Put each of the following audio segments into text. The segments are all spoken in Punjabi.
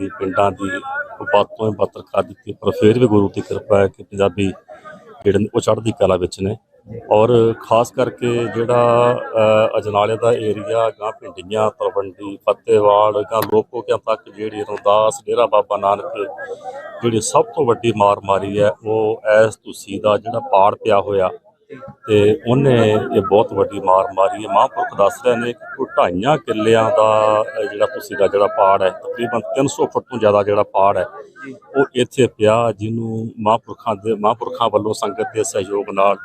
ਦੀ ਪਿੰਡਾਂ ਦੀ ਵੱਧ ਤੋਂ ਹੀ ਬਤਰ ਕਰ ਦਿੱਤੀ ਪਰ ਫਿਰ ਵੀ ਗੁਰੂ ਦੀ ਕਿਰਪਾ ਹੈ ਕਿ ਪੰਜਾਬੀ ਜਿਹੜੇ ਨੇ ਉਹ ਚੜ੍ਹਦੀ ਕਲਾ ਵਿੱਚ ਨੇ। ਔਰ ਖਾਸ ਕਰਕੇ ਜਿਹੜਾ ਅਜਨਾਲੇ ਦਾ ਏਰੀਆ ਗਾਂ ਪਿੰਡੀਆਂ, ਤਲਵੰਡੀ ਫਤਿਹਵਾਲ ਗਾਂ ਲੋਕੋਕਿਆਂ ਤੱਕ ਜਿਹੜੀ ਰਮਦਾਸ, ਡੇਰਾ ਬਾਬਾ ਨਾਨਕ, ਜਿਹੜੀ ਸਭ ਤੋਂ ਵੱਡੀ ਮਾਰ ਮਾਰੀ ਹੈ, ਉਹ ਐਸ ਤੁਸੀਂ ਦਾ ਜਿਹੜਾ ਪਾੜ ਪਿਆ ਹੋਇਆ ਤੇ ਉਹਨੇ ਇਹ ਬਹੁਤ ਵੱਡੀ ਮਾਰ ਮਾਰੀ ਹੈ। ਮਹਾਂਪੁਰਖ ਦੱਸ ਰਹੇ ਨੇ ਕਿ ਕੋਈ ਢਾਈਆਂ ਕਿੱਲਿਆਂ ਦਾ ਜਿਹੜਾ ਤੁਸੀਂ ਦਾ ਜਿਹੜਾ ਪਹਾੜ ਹੈ, ਤਕਰੀਬਨ 300 ਫੁੱਟ ਤੋਂ ਜ਼ਿਆਦਾ ਜਿਹੜਾ ਪਹਾੜ ਹੈ, ਉਹ ਇੱਥੇ ਪਿਆ। ਜਿਹਨੂੰ ਮਹਾਂਪੁਰਖਾਂ ਦੇ, ਮਹਾਂਪੁਰਖਾਂ ਵੱਲੋਂ ਸੰਗਤ ਦੇ ਸਹਿਯੋਗ ਨਾਲ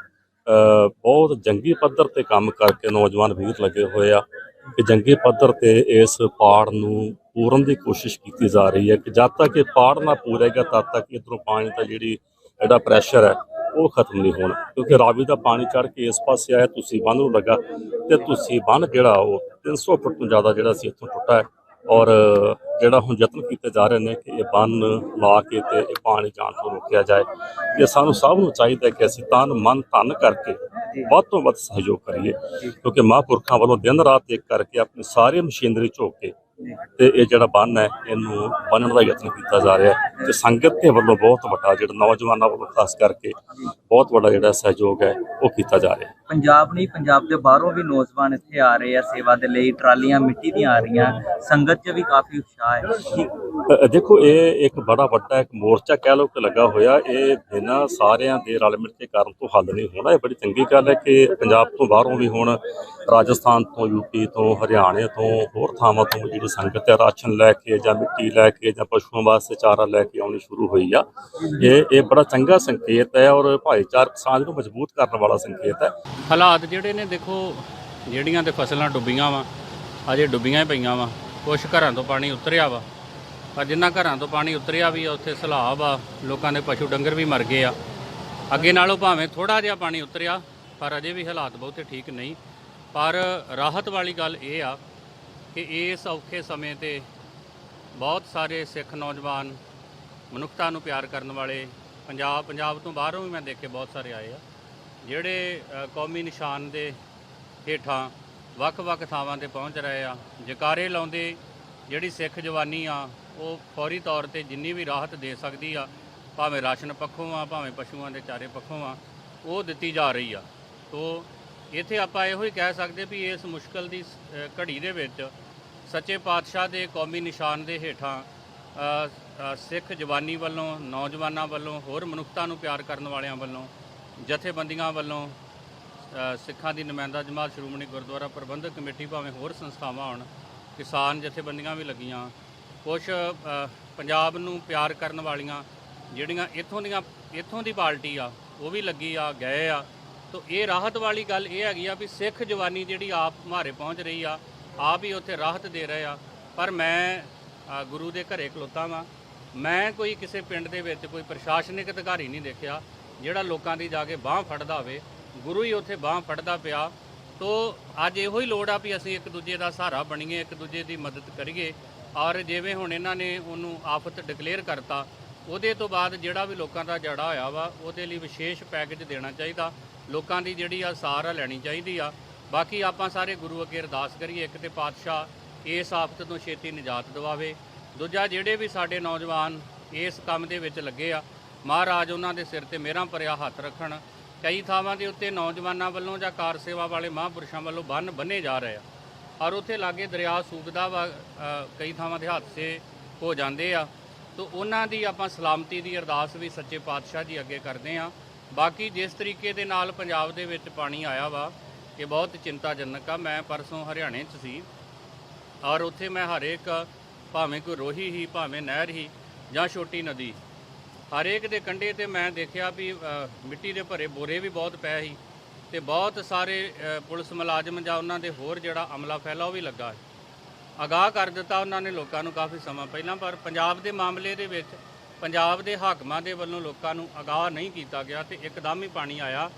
ਬਹੁਤ ਜੰਗੀ ਪੱਧਰ ਤੇ ਕੰਮ ਕਰਕੇ ਨੌਜਵਾਨ ਵੀਰ ਲੱਗੇ ਹੋਏ ਆ ਕਿ ਜੰਗੀ ਪੱਧਰ ਤੇ ਇਸ ਪਾੜ ਨੂੰ ਪੂਰਨ ਦੀ ਕੋਸ਼ਿਸ਼ ਕੀਤੀ ਜਾ ਰਹੀ ਹੈ ਕਿ ਜਦ ਤੱਕ ਇਹ ਪਾੜ ਨਾ ਪੂਰੇਗਾ ਤਦ ਤੱਕ ਇਧਰੋਂ ਪਾਣੀ ਦਾ ਜਿਹੜੀ ਜਿਹੜਾ ਪ੍ਰੈਸ਼ਰ ਹੈ ਉਹ ਖਤਮ ਨਹੀਂ ਹੋਣ, ਕਿਉਂਕਿ ਰਾਵੀ ਦਾ ਪਾਣੀ ਚੜ ਕੇ ਇਸ ਪਾਸੇ ਆਇਆ, ਤੁਸੀਂ ਬੰਨ ਨੂੰ ਲੱਗਾ ਤੇ ਤੁਸੀਂ ਬੰਨ ਜਿਹੜਾ ਉਹ 300 ਫੁੱਟ ਤੋਂ ਜ਼ਿਆਦਾ ਜਿਹੜਾ ਸੀ ਇੱਥੋਂ ਟੁੱਟਾ ਹੈ। ਔਰ ਜਿਹੜਾ ਹੁਣ ਯਤਨ ਕੀਤੇ ਜਾ ਰਹੇ ਨੇ ਕਿ ਇਹ ਬੰਨ ਲਾ ਕੇ ਤੇ ਇਹ ਪਾਣੀ ਜਾਣ ਤੋਂ ਰੋਕਿਆ ਜਾਏ, ਇਹ ਸਾਨੂੰ ਸਭ ਨੂੰ ਚਾਹੀਦਾ ਕਿ ਅਸੀਂ ਤਨ ਮਨ ਧਨ ਕਰਕੇ ਵੱਧ ਤੋਂ ਵੱਧ ਸਹਿਯੋਗ ਕਰੀਏ, ਕਿਉਂਕਿ ਮਹਾਂਪੁਰਖਾਂ ਵੱਲੋਂ ਦਿਨ ਰਾਤ ਇੱਕ ਕਰਕੇ ਆਪਣੀ ਸਾਰੀ ਮਸ਼ੀਨਰੀ ਝੋਕ ਕੇ ਤੇ ਇਹ ਜਿਹੜਾ ਬੰਨ ਹੈ ਇਹਨੂੰ ਬੰਨਣ ਦਾ ਯਤਨ ਕੀਤਾ ਜਾ ਰਿਹਾ ਹੈ ਤੇ ਸੰਗਤ ਦੇ ਵੱਲੋਂ ਬਹੁਤ ਵੱਡਾ ਜਿਹੜਾ ਨੌਜਵਾਨਾਂ ਵੱਲੋਂ ਖਾਸ ਕਰਕੇ ਬਹੁਤ ਵੱਡਾ ਜਿਹੜਾ ਸਹਿਯੋਗ ਹੈ ਉਹ ਕੀਤਾ ਜਾ ਰਿਹਾ ਹੈ। ਪੰਜਾਬ ਨਹੀਂ ਪੰਜਾਬ ਦੇ ਬਾਹਰੋਂ ਵੀ ਨੌਜਵਾਨ ਇੱਥੇ ਆ ਰਹੇ ਆ ਸੇਵਾ ਦੇ ਲਈ ਟਰਾਲੀਆਂ ਮਿੱਟੀ ਦੀਆਂ ਆ ਰਹੀਆਂ ਸੰਗਤ 'ਚ ਵੀ ਕਾਫੀ ਉਤਸ਼ਾਹ ਹੈ। ਦੇਖੋ ਇਹ ਇੱਕ ਬੜਾ ਵੱਡਾ ਇੱਕ ਮੋਰਚਾ ਕਹਿ ਲਓ ਕਿ ਲੱਗਾ ਹੋਇਆ ਇਹ ਬਿਨਾਂ ਸਾਰਿਆਂ ਦੇ ਰਲ ਮਿਲ ਕੇ ਕਰਨ ਤੋਂ ਹੱਲ ਨਹੀਂ ਹੋਣਾ ਇਹ ਬੜੀ ਚੰਗੀ ਗੱਲ ਹੈ ਕਿ ਪੰਜਾਬ ਤੋਂ ਬਾਹਰੋਂ ਵੀ ਹੁਣ ਰਾਜਸਥਾਨ ਤੋਂ ਯੂਪੀ ਤੋਂ ਹਰਿਆਣੇ ਤੋਂ ਹੋਰ ਥਾਵਾਂ ਤੋਂ ਜਿਹੜੀ ਸੰਗਤ ਹੈ ਰਾਸ਼ਨ ਲੈ ਕੇ ਜਾਂ ਮਿੱਟੀ ਲੈ ਕੇ ਜਾਂ ਪਸ਼ੂਆਂ ਵਾਸਤੇ ਚਾਰਾ ਲੈ ਕੇ ਆਉਣੀ ਸ਼ੁਰੂ ਹੋਈ ਆ, ਇਹ ਇਹ ਬੜਾ ਚੰਗਾ ਸੰਕੇਤ ਹੈ ਔਰ ਭਾਈਚਾਰਕ ਸਾਂਝ ਨੂੰ ਮਜ਼ਬੂਤ ਕਰਨ ਵਾਲਾ ਸੰਕੇਤ ਹੈ। ਹਾਲਾਤ ਜਿਹੜੇ ਨੇ ਦੇਖੋ, ਜਿਹੜੀਆਂ ਤੇ ਫਸਲਾਂ ਡੁੱਬੀਆਂ ਵਾ, ਅਜੇ ਡੁੱਬੀਆਂ ਹੀ ਪਈਆਂ ਵਾ। ਕੁਛ ਘਰਾਂ ਤੋਂ ਪਾਣੀ ਉਤਰਿਆ ਵਾ, ਪਰ ਜਿੰਨਾ ਘਰਾਂ ਤੋਂ ਪਾਣੀ ਉਤਰਿਆ ਵੀ ਆ, ਉੱਥੇ ਸਲਾਬ ਆ ਲੋਕਾਂ ਦੇ ਪਸ਼ੂ ਡੰਗਰ ਵੀ ਮਰ ਗਏ ਆ। ਅੱਗੇ ਨਾਲੋਂ ਭਾਵੇਂ ਥੋੜਾ ਜਿਹਾ ਪਾਣੀ ਉਤਰਿਆ, ਪਰ ਅਜੇ ਵੀ ਹਾਲਾਤ ਬਹੁਤੇ ਠੀਕ ਨਹੀਂ। ਪਰ ਰਾਹਤ ਵਾਲੀ ਗੱਲ ਇਹ ਆ ਕਿ ਇਸ ਔਖੇ ਸਮੇਂ ਤੇ ਬਹੁਤ ਸਾਰੇ ਸਿੱਖ ਨੌਜਵਾਨ ਮਨੁੱਖਤਾ ਨੂੰ ਪਿਆਰ ਕਰਨ ਵਾਲੇ ਪੰਜਾਬ ਪੰਜਾਬ ਤੋਂ ਬਾਹਰੋਂ ਵੀ ਮੈਂ ਦੇਖੇ ਬਹੁਤ ਸਾਰੇ ਆਏ ਆ, ਜਿਹੜੇ ਕੌਮੀ ਨਿਸ਼ਾਨ ਦੇ ਹੇਠਾਂ ਵੱਖ-ਵੱਖ ਥਾਵਾਂ ਤੇ ਪਹੁੰਚ ਰਹੇ ਆ, ਜਕਾਰੇ ਲਾਉਂਦੇ ਜਿਹੜੀ ਸਿੱਖ ਜਵਾਨੀ ਆ, ਉਹ ਫੌਰੀ ਤੌਰ ਤੇ ਜਿੰਨੀ ਵੀ ਰਾਹਤ ਦੇ ਸਕਦੀ ਆ, ਭਾਵੇਂ ਰਾਸ਼ਨ ਪੱਖੋਂ ਆ, ਭਾਵੇਂ ਪਸ਼ੂਆਂ ਦੇ ਚਾਰੇ ਪੱਖੋਂ ਆ, ਉਹ ਦਿੱਤੀ ਜਾ ਰਹੀ ਆ। ਤੋ, ਇੱਥੇ ਆਪਾਂ ਇਹੋ ਹੀ ਕਹਿ ਸਕਦੇ ਵੀ ਇਸ ਮੁਸ਼ਕਲ ਦੀ ਸ- ਘੜੀ ਦੇ ਵਿੱਚ ਸੱਚੇ ਪਾਤਸ਼ਾਹ ਦੇ ਕੌਮੀ ਨਿਸ਼ਾਨ ਦੇ ਹੇਠਾਂ ਸਿੱਖ ਜਵਾਨੀ ਵੱਲੋਂ, ਨੌਜਵਾਨਾਂ ਵੱਲੋਂ, ਹੋਰ ਮਨੁੱਖਤਾ ਨੂੰ ਪਿਆਰ ਕਰਨ ਵਾਲਿਆਂ ਵੱਲੋਂ, ਜਥੇਬੰਦੀਆਂ ਵੱਲੋਂ ਸਿੱਖਾਂ ਦੀ ਨੁਮਾਇੰਦਾ ਜਮਾਤ ਸ਼੍ਰੋਮਣੀ ਗੁਰਦੁਆਰਾ ਪ੍ਰਬੰਧਕ ਕਮੇਟੀ ਭਾਵੇਂ ਹੋਰ ਸੰਸਥਾਵਾਂ ਹੋਣ, ਕਿਸਾਨ ਜਥੇਬੰਦੀਆਂ ਵੀ ਲੱਗੀਆਂ। ਕੁਝ ਪੰਜਾਬ ਨੂੰ ਪਿਆਰ ਕਰਨ ਵਾਲੀਆਂ ਜਿਹੜੀਆਂ ਇੱਥੋਂ ਦੀਆਂ, ਇੱਥੋਂ ਦੀ ਪਾਰਟੀ ਆ, ਉਹ ਵੀ ਲੱਗੀ ਆ, ਗਏ ਆ। ਤੋ ਇਹ ਰਾਹਤ ਵਾਲੀ ਗੱਲ ਇਹ ਹੈਗੀ ਆ ਵੀ ਸਿੱਖ ਜਵਾਨੀ ਜਿਹੜੀ ਆਪ ਮਾਰੇ ਪਹੁੰਚ ਰਹੀ ਆ ਆਪ ਹੀ ਉੱਥੇ ਰਾਹਤ ਦੇ ਰਹੇ ਆ। ਪਰ ਮੈਂ ਅ, ਗੁਰੂ ਦੇ ਘਰੇ ਖਲੋਤਾ ਵਾਂ। ਮੈਂ ਕੋਈ ਕਿਸੇ ਪਿੰਡ ਦੇ ਵਿੱਚ ਕੋਈ ਪ੍ਰਸ਼ਾਸਨਿਕ ਅਧਿਕਾਰੀ ਨਹੀਂ ਦੇਖਿਆ ਜਿਹੜਾ ਲੋਕਾਂ ਦੀ ਜਾ ਕੇ ਬਾਹ ਫੜਦਾ ਹੋਵੇ। ਗੁਰੂ ਹੀ ਉੱਥੇ ਬਾਹ ਫੜਦਾ ਪਿਆ। ਤੋ ਅੱਜ ਇਹੋ ਹੀ ਲੋੜ ਆ ਵੀ ਅਸੀਂ ਇੱਕ ਦੂਜੇ ਦਾ ਸਹਾਰਾ ਬਣੀਏ ਇੱਕ ਦੂਜੇ ਦੀ ਮਦਦ ਕਰੀਏ। ਔਰ ਜਿਵੇਂ ਹੁਣ ਇਹਨਾਂ ਨੇ ਉਹਨੂੰ ਆਫਤ ਡਿਕਲੇਅਰ ਕਰਤਾ ਉਹਦੇ ਤੋਂ ਬਾਅਦ ਜਿਹੜਾ ਵੀ ਲੋਕਾਂ ਦਾ ਜੜਾ ਹੋਇਆ ਵਾ ਉਹਦੇ ਲਈ ਵਿਸ਼ੇਸ਼ ਪੈਕੇਜ ਦੇਣਾ ਚਾਹੀਦਾ। ਲੋਕਾਂ ਦੀ ਜਿਹੜੀ ਆ ਸਾਰ ਆ ਲੈਣੀ ਚਾਹੀਦੀ ਆ। ਬਾਕੀ ਆਪਾਂ ਸਾਰੇ ਗੁਰੂ ਅੱਗੇ ਅਰਦਾਸ ਕਰੀਏ, ਇੱਕ ਤੇ ਪਾਤਸ਼ਾਹ ਇਸ ਆਫਤ ਤੋਂ ਛੇਤੀ ਨਿਜਾਤ ਦਿਵਾਵੇ। ਦੂਜਾ, ਜਿਹੜੇ ਵੀ ਸਾਡੇ ਨੌਜਵਾਨ ਇਸ ਕੰਮ ਦੇ ਵਿੱਚ ਲੱਗੇ ਆ, ਮਹਾਰਾਜ ਉਹਨਾਂ ਦੇ ਸਿਰ ਤੇ ਮੇਰਾ ਭਰਿਆ ਹੱਥ ਰੱਖਣ। ਕਈ ਥਾਵਾਂ ਦੇ ਉੱਤੇ ਨੌਜਵਾਨਾਂ ਵੱਲੋਂ ਜਾਂ ਕਾਰ ਸੇਵਾ ਵਾਲੇ ਮਹਾਂਪੁਰਸ਼ਾਂ ਵੱਲੋਂ ਬੰਨ ਬੰਨੇ ਜਾ ਰਹੇ ਆ। ਔਰ ਉੱਥੇ ਲਾਗੇ ਦਰਿਆ ਸੂਬਦਾ ਵਾ ਕਈ ਥਾਵਾਂ ਦੇ ਹਾਦਸੇ ਹੋ ਜਾਂਦੇ ਆ। ਤੋ ਉਹਨਾਂ ਦੀ ਆਪਾਂ ਸਲਾਮਤੀ ਦੀ ਅਰਦਾਸ ਵੀ ਸੱਚੇ ਪਾਤਸ਼ਾਹ ਜੀ ਅੱਗੇ ਕਰਦੇ ਆ। ਬਾਕੀ ਜਿਸ ਤਰੀਕੇ ਦੇ ਨਾਲ ਪੰਜਾਬ ਦੇ ਵਿੱਚ ਪਾਣੀ ਆਇਆ ਵਾ ਇਹ ਬਹੁਤ ਚਿੰਤਾਜਨਕ ਆ। ਮੈਂ ਪਰਸੋਂ ਹਰਿਆਣੇ 'ਚ ਸੀ ਔਰ ਉੱਥੇ ਮੈਂ ਹਰੇਕ ਭਾਵੇਂ ਕੋਈ ਰੋਹੀ ਹੀ, ਭਾਵੇਂ ਨਹਿਰ ਹੀ ਜਾਂ ਛੋਟੀ ਨਦੀ, ਹਰੇਕ ਦੇ ਕੰਢੇ ਤੇ ਮੈਂ ਦੇਖਿਆ ਵੀ ਮਿੱਟੀ ਦੇ ਭਰੇ ਬੋਰੇ ਵੀ ਬਹੁਤ ਪਏ ਸੀ ਤੇ ਬਹੁਤ ਸਾਰੇ ਪੁਲਿਸ ਮੁਲਾਜ਼ਮ ਜਾਂ ਉਹਨਾਂ ਦੇ ਹੋਰ ਜਿਹੜਾ ਅਮਲਾ ਫੈਲਾ ਉਹ ਵੀ ਲੱਗਾ। ਹੈ ਅਗਾਹ ਕਰ ਦਿੱਤਾ ਉਹਨਾਂ ਨੇ ਲੋਕਾਂ ਨੂੰ ਕਾਫੀ ਸਮਾਂ ਪਹਿਲਾਂ, ਪਰ ਪੰਜਾਬ ਦੇ ਮਾਮਲੇ ਦੇ ਵਿੱਚ, ਪੰਜਾਬ ਦੇ ਹਾਕਮਾਂ ਦੇ ਵੱਲੋਂ ਲੋਕਾਂ ਨੂੰ ਅਗਾਹ ਨਹੀਂ ਕੀਤਾ ਗਿਆ ਤੇ ਇੱਕਦਮ ਹੀ ਪਾਣੀ ਆਇਆ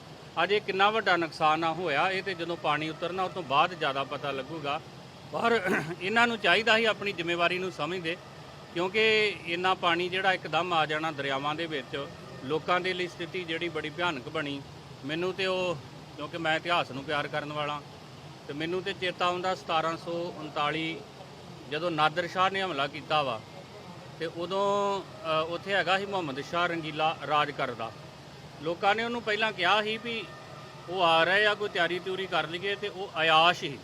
ਅੱਜ ਇਹ ਕਿੰਨਾ ਵੱਡਾ ਨੁਕਸਾਨ ਆ ਹੋਇਆ, ਇਹ ਤੇ ਜਦੋਂ ਪਾਣੀ ਉਤਰਨਾ ਉਸ ਤੋਂ ਬਾਅਦ ਜ਼ਿਆਦਾ ਪਤਾ ਲੱਗੂਗਾ। ਪਰ ਇਹਨਾਂ ਨੂੰ ਚਾਹੀਦਾ ਸੀ ਆਪਣੀ ਜ਼ਿੰਮੇਵਾਰੀ ਨੂੰ ਸਮਝਦੇ, ਕਿਉਂਕਿ ਇੰਨਾ ਪਾਣੀ ਜਿਹੜਾ ਇੱਕਦਮ ਆ ਜਾਣਾ ਦਰਿਆਵਾਂ ਦੇ ਵਿੱਚ, ਲੋਕਾਂ ਦੇ ਲਈ ਸਥਿਤੀ ਜਿਹੜੀ ਬੜੀ ਭਿਆਨਕ ਬਣੀ। ਮੈਨੂੰ ਤੇ ਉਹ, ਕਿਉਂਕਿ ਮੈਂ ਇਤਿਹਾਸ ਨੂੰ ਪਿਆਰ ਕਰਨ ਵਾਲਾ, ਤੇ ਮੈਨੂੰ ਤੇ ਚੇਤਾ ਆਉਂਦਾ 1739 ਜਦੋਂ ਨਾਦਰ ਸ਼ਾਹ ਨੇ ਹਮਲਾ ਕੀਤਾ ਵਾ, ਤੇ ਉਦੋਂ ਉੱਥੇ ਹੈਗਾ ਸੀ ਮੁਹੰਮਦ ਸ਼ਾਹ ਰੰਗੀਲਾ ਰਾਜ ਕਰਦਾ। ਲੋਕਾਂ ਨੇ ਉਹਨੂੰ ਪਹਿਲਾਂ ਕਿਹਾ ਸੀ ਵੀ ਉਹ ਆ ਰਹੇ ਆ ਕੋਈ ਤਿਆਰੀ ਤਿਉਰੀ ਕਰ ਲਈਏ ਤੇ ਉਹ ਆਯਾਸ਼ ਹੀ।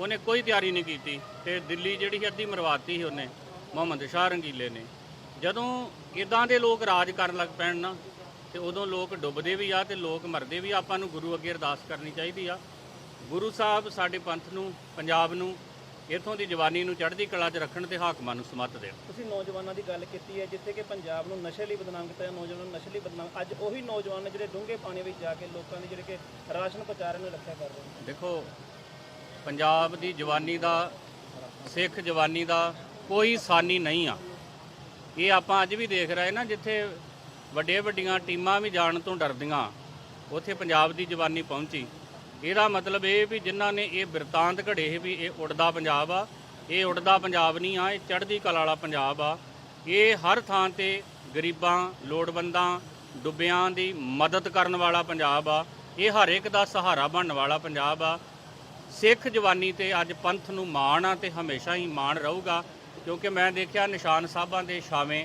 ਉਹਨੇ ਕੋਈ ਤਿਆਰੀ ਨਹੀਂ ਕੀਤੀ ਤੇ ਦਿੱਲੀ ਜਿਹੜੀ ਸੀ ਅੱਧੀ ਮਰਵਾਤੀ ਸੀ ਉਹਨੇ, ਮੁਹੰਮਦ ਸ਼ਾਹ ਰੰਗੀਲੇ ਨੇ। ਜਦੋਂ ਇਦਾਂ ਦੇ ਲੋਕ ਰਾਜ ਕਰਨ ਲੱਗ ਪੈਣ ਨਾ, ਤੇ ਉਦੋਂ ਲੋਕ ਡੁੱਬਦੇ ਵੀ ਆ ਤੇ ਲੋਕ ਮਰਦੇ ਵੀ ਆ। ਆਪਾਂ ਨੂੰ ਗੁਰੂ ਅੱਗੇ ਅਰਦਾਸ ਕਰਨੀ ਚਾਹੀਦੀ ਆ। ਗੁਰੂ ਸਾਹਿਬ ਸਾਡੇ ਪੰਥ ਨੂੰ, ਪੰਜਾਬ ਨੂੰ ਇਥੋਂ ਦੀ ਜਵਾਨੀ ਨੂੰ ਚੜ੍ਹਦੀ ਕਲਾ 'ਚ ਰੱਖਣ ਤੇ ਹਾਕਮਾਂ ਨੂੰ ਸਮੱਤ ਦੇਣ ਤੁਸੀਂ ਨੌਜਵਾਨਾਂ ਦੀ ਗੱਲ ਕੀਤੀ ਹੈ ਜਿੱਥੇ ਕਿ ਪੰਜਾਬ ਨੂੰ ਨਸ਼ੇ ਲਈ ਬਦਨਾਮ ਕੀਤਾ ਜਾਂਦਾ ਨੌਜਵਾਨਾਂ ਨੂੰ ਨਸ਼ੇ ਲਈ ਬਦਨਾਮ ਅੱਜ ਉਹੀ ਨੌਜਵਾਨ ਨੇ ਜਿਹੜੇ ਡੂੰਘੇ ਪਾਣੀ ਵਿੱਚ ਜਾ ਕੇ ਲੋਕਾਂ ਦੀ ਜਿਹੜੇ ਕਿ ਰਾਸ਼ਨ ਪਹੁੰਚਾ ਰਹੇ ਨੇ ਰੱਖਿਆ ਕਰ ਰਹੇ ਨੇ। ਦੇਖੋ ਪੰਜਾਬ ਦੀ ਜਵਾਨੀ ਦਾ ਸਿੱਖ ਜਵਾਨੀ ਦਾ ਕੋਈ ਸਾਨੀ ਨਹੀਂ ਆ। ਇਹ ਆਪਾਂ ਅੱਜ ਵੀ ਦੇਖ ਰਹੇ ਨਾ ਜਿੱਥੇ ਵੱਡੇ ਵੱਡੀਆਂ ਟੀਮਾਂ ਵੀ ਜਾਣ ਤੋਂ ਡਰਦੀਆਂ ਉੱਥੇ ਪੰਜਾਬ ਦੀ ਜਵਾਨੀ ਪਹੁੰਚੀ। ਇਹਦਾ ਮਤਲਬ ਇਹ ਵੀ ਜਿਨ੍ਹਾਂ ਨੇ ਇਹ ਬਿਰਤਾਂਤ ਘੜੇ ਸੀ ਵੀ ਇਹ ਉੜਦਾ ਪੰਜਾਬ ਆ, ਇਹ ਉੜਦਾ ਪੰਜਾਬ ਨਹੀਂ ਆ, ਇਹ ਚੜ੍ਹਦੀ ਕਲਾ ਵਾਲਾ ਪੰਜਾਬ ਆ। ਇਹ ਹਰ ਥਾਂ ਤੇ ਗਰੀਬਾਂ, ਲੋੜਵੰਦਾਂ, ਡੁੱਬਿਆਂ ਦੀ ਮਦਦ ਕਰਨ ਵਾਲਾ ਪੰਜਾਬ ਆ। ਇਹ ਹਰ ਇੱਕ ਦਾ ਸਹਾਰਾ ਬਣਨ ਵਾਲਾ ਪੰਜਾਬ ਆ। ਸਿੱਖ ਜਵਾਨੀ ਤੇ ਅੱਜ ਪੰਥ ਨੂੰ ਮਾਣ ਆ ਤੇ ਹਮੇਸ਼ਾ ਹੀ ਮਾਣ ਰਹੂਗਾ, ਕਿਉਂਕਿ ਮੈਂ ਦੇਖਿਆ ਨਿਸ਼ਾਨ ਸਾਹਿਬਾਂ ਦੇ ਛਾਵੇਂ